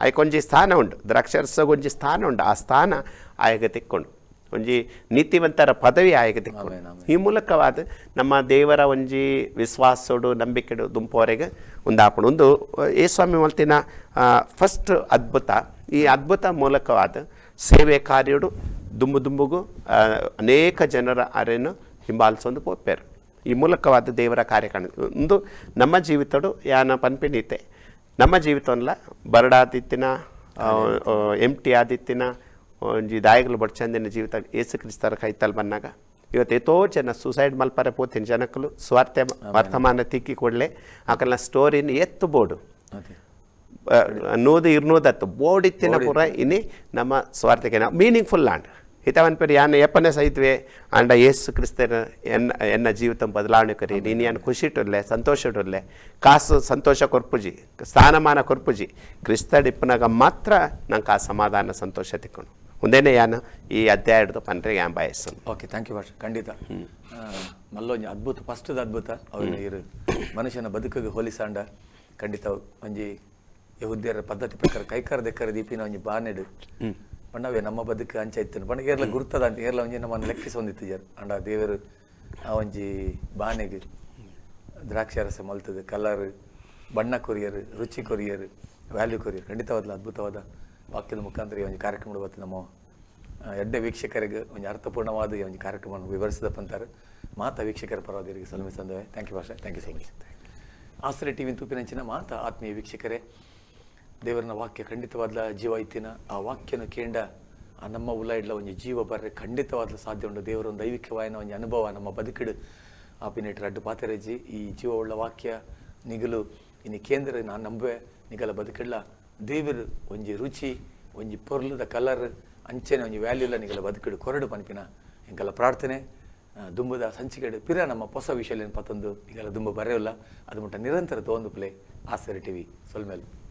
ಐಕೊಂಜಿ ಸ್ಥಾನ ಉಂಡು ದ್ರಾಕ್ಷರಸಗೊಂಜಿ ಸ್ಥಾನ ಉಂಡು ಆ ಸ್ಥಾನ ಆಯಗ ತಿಕ್ಕೊಂಡು ಒಂಜಿ ನೀತಿವಂತರ ಪದವಿ ಆಯ್ಕೆ ತಿಕ್ಕೊಂಡು ಆಮೇನ್. ಈ ಮೂಲಕವಾದ ನಮ್ಮ ದೇವರ ಒಂಜಿ ವಿಶ್ವಾಸಡು ನಂಬಿಕೆಡು ದುಂಪೋರೆಗೆ ಒಂದು ಏ ಒಂದು ಸ್ವಾಮಿ ಮಲ್ತಿನ ಫಸ್ಟ್ ಅದ್ಭುತ. ಈ ಅದ್ಭುತ ಮೂಲಕವಾದ ಸೇವೆ ಕಾರ್ಯಡು ದುಂಬು ದುಂಬುಗು ಅನೇಕ ಜನರ ಅರೆಯನ್ನು ಹಿಂಬಾಲಿಸೊಂದು ಪೋಪೇರು ಈ ಮೂಲಕವಾದ ದೇವರ ಕಾರ್ಯ ಕಾಣ ಒಂದು ನಮ್ಮ ಜೀವಿತಡು ಯಾನ ಪನ್ಪಿನೀತೆ ನಮ್ಮ ಜೀವಿತವನ್ಲ ಬರಡಾದಿತ್ತಿನ ಎಂಟಿ ಆದಿತ್ತಿನ ಒಂಜಿ ದಾಯಗಳು ಬಡ್ಚಂದಿನ ಜೀವಿತ ಏಸು ಕ್ರಿಸ್ತರ ಕೈತಲ್ ಬಂದಾಗ ಇವತ್ತು ಎತ್ತೋ ಜನ ಸೂಸೈಡ್ ಮಲ್ಪರೆ ಪೋತಿನ ಜನಕ್ಕಲು ಸ್ವಾರ್ಥ ವರ್ತಮಾನ ತಿಕ್ಕಿ ಕೊಡಲೆ. ಆಕಲ್ನ ಸ್ಟೋರಿನ ಎತ್ತು ಬೋಡು. ನೂದು ಇರ್ನೂದತ್ತು. ಬೋಡಿತ್ತಿನ ಪೂರ ಇನಿ ನಮ್ಮ ಸ್ವಾರ್ಥಕ್ಕೆ ಮೀನಿಂಗ್ಫುಲ್ ಆಂಡ್ ಹಿತವನ್ ಪೇರು ಯಾನ್ ಎಪ್ಪನೆ ಸಹಿತವೆ ಅಂಡ ಏಸು ಕ್ರಿಸ್ತನ ಎನ್ನ ಎನ್ನ ಜೀವಿತ ಬದಲಾವಣೆ ಕರಿ. ನೀನು ಯಾನ್ ಖುಷಿ ಇಟ್ಟುರ್ಲೆ ಸಂತೋಷ ಇಟ್ಟುರ್ಲೆ ಕಾಸು ಸಂತೋಷ ಕೊರ್ಪುಜಿ ಸ್ಥಾನಮಾನ ಕೊರ್ಪುಜಿ. ಕ್ರಿಸ್ತ ಡಿಪ್ಪನಾಗ ಮಾತ್ರ ನಂಗೆ ಆ ಸಮಾಧಾನ ಸಂತೋಷ ತಿಕ್ಕೊಂಡು ಮುಂದೇನೆ ಯಾನು ಈ ಅಧ್ಯಾಯ ಹಿಡಿದು ಪನ್ರೆ ಯಾನ್ ಬಯಸ್ಸು ಓಕೆ ಥ್ಯಾಂಕ್ ಯು ಭಾಷ. ಖಂಡಿತ. ಆ, ಮಲ್ಲೊಂಜಿ ಅದ್ಭುತ ಫಸ್ಟ್ದು ಅದ್ಭುತ. ಅವನ ಇರು ಮನುಷ್ಯನ ಬದುಕಿಗೆ ಹೋಲಿಸಾಂಡ ಖಂಡಿತ ಒಂಜಿ ಯಹುದ್ಯರ ಪದ್ಧತಿ ಪ್ರಕಾರ ಕೈಕಾರ ದೆಕ್ಕರ ದೀಪಿನ ಒಂಜಿ ಬಾನೆಡು ಬಣ್ಣವೇ ನಮ್ಮ ಬದುಕು ಅಂಚ ಇತ್ತು. ಪಂಡ ಏರ್ಲ ಗುರ್ತದ ಅಂತ ಏರ್ಲ ಒಂಜಿ ನಮ್ಮನ್ನು ಲೆಕ್ಕಿಸಿ ಹೊಂದಿತ್ತು ಜರ್. ಅಂಡ ದೇವರು ಆ ಒಂಜಿ ಬಾನೆಗೆ ದ್ರಾಕ್ಷಾರಸ ಮಲ್ತದೆ. ಕಲರ್ ಬಣ್ಣ ಕೊರಿಯರ್ ರುಚಿ ಕೊರಿಯರ್ ವ್ಯಾಲ್ಯೂ ಕೊರಿಯರ್. ಖಂಡಿತವಾದ ಅದ್ಭುತವಾದ ವಾಕ್ಯದ ಮುಖಾಂತರ ಈ ಒಂದು ಕಾರ್ಯಕ್ರಮ ಇವತ್ತು ನಮ್ಮ ಎಡ್ಡೆ ವೀಕ್ಷಕರಿಗೆ ಒಂದು ಅರ್ಥಪೂರ್ಣವಾದ ಈ ಒಂದು ಕಾರ್ಯಕ್ರಮವನ್ನು ವಿವರಿಸಿದಪ್ಪ ಅಂತಾರೆ. ಮಾತಾ ವೀಕ್ಷಕರ ಪರವಾದವರಿಗೆ ಸಲ್ಮೆ ಸಂದವೆ. ಥ್ಯಾಂಕ್ ಯು ಭಾಷೆ. ಥ್ಯಾಂಕ್ ಯು ಸೊ ಮಚ್ ಆಸರೆ ಟಿ ವಿ ತೂಪಿನಂಚಿನ ಮಾತಾ ಆತ್ಮೀಯ ವೀಕ್ಷಕರೇ ದೇವರನ ವಾಕ್ಯ ಖಂಡಿತವಾದ ಜೀವ ಐತಿನ ಆ ವಾಕ್ಯನ ಕೇಂಡ, ಆ ನಮ್ಮ ಉಲ್ಲ ಇಡ್ಲ ಒಂದು ಜೀವ ಬರ್ರೆ ಖಂಡಿತವಾದ ಸಾಧ್ಯ ಉಂಟು ದೇವರ ಒಂದು ದೈವಿಕವಾಯನ ಒಂದು ಅನುಭವ, ನಮ್ಮ ಬದುಕಿಡು. ಆ ಅಡ್ಡು ಪಾತೆರಜಿ ಈ ಜೀವ ಉಳ್ಳ ವಾಕ್ಯ ನಿಗಲು, ಇನ್ನು ಕೇಂದ್ರ ನಾನು ನಂಬುವೆ, ನಿಗಲ ಬದುಕಿಡ್ಲ. ದೇವರು ಒಂಜಿ ರುಚಿ, ಒಂಜಿ ಪೊರ್ಲದ ಕಲರ್ ಅಂಚೆನೆ ಒಂಜಿ ವ್ಯಾಲ್ಯೂ ಲ ನಿಗಲ ಬದುಕಿಡು. ಕೊರಡು ಪನ್ಪಿನ ಎಂಕಲ ಪ್ರಾರ್ಥನೆ. ದುಂಬದ ಸಂಚಿಕೆಡು ಪಿರ ನಮ್ಮ ಹೊಸ ವಿಷಯ ಪತ್ತೊಂದು ಈಗೆಲ್ಲ ದುಂಬ ಬರೆಯೋಲ್ಲ. ಅದು ಮುಟ್ಟ ನಿರಂತರ ತೋಂದು ಪ್ಲೇ. ಆಸರೆ ಟಿವಿ, ಸೊಲ್ಮೇಲು.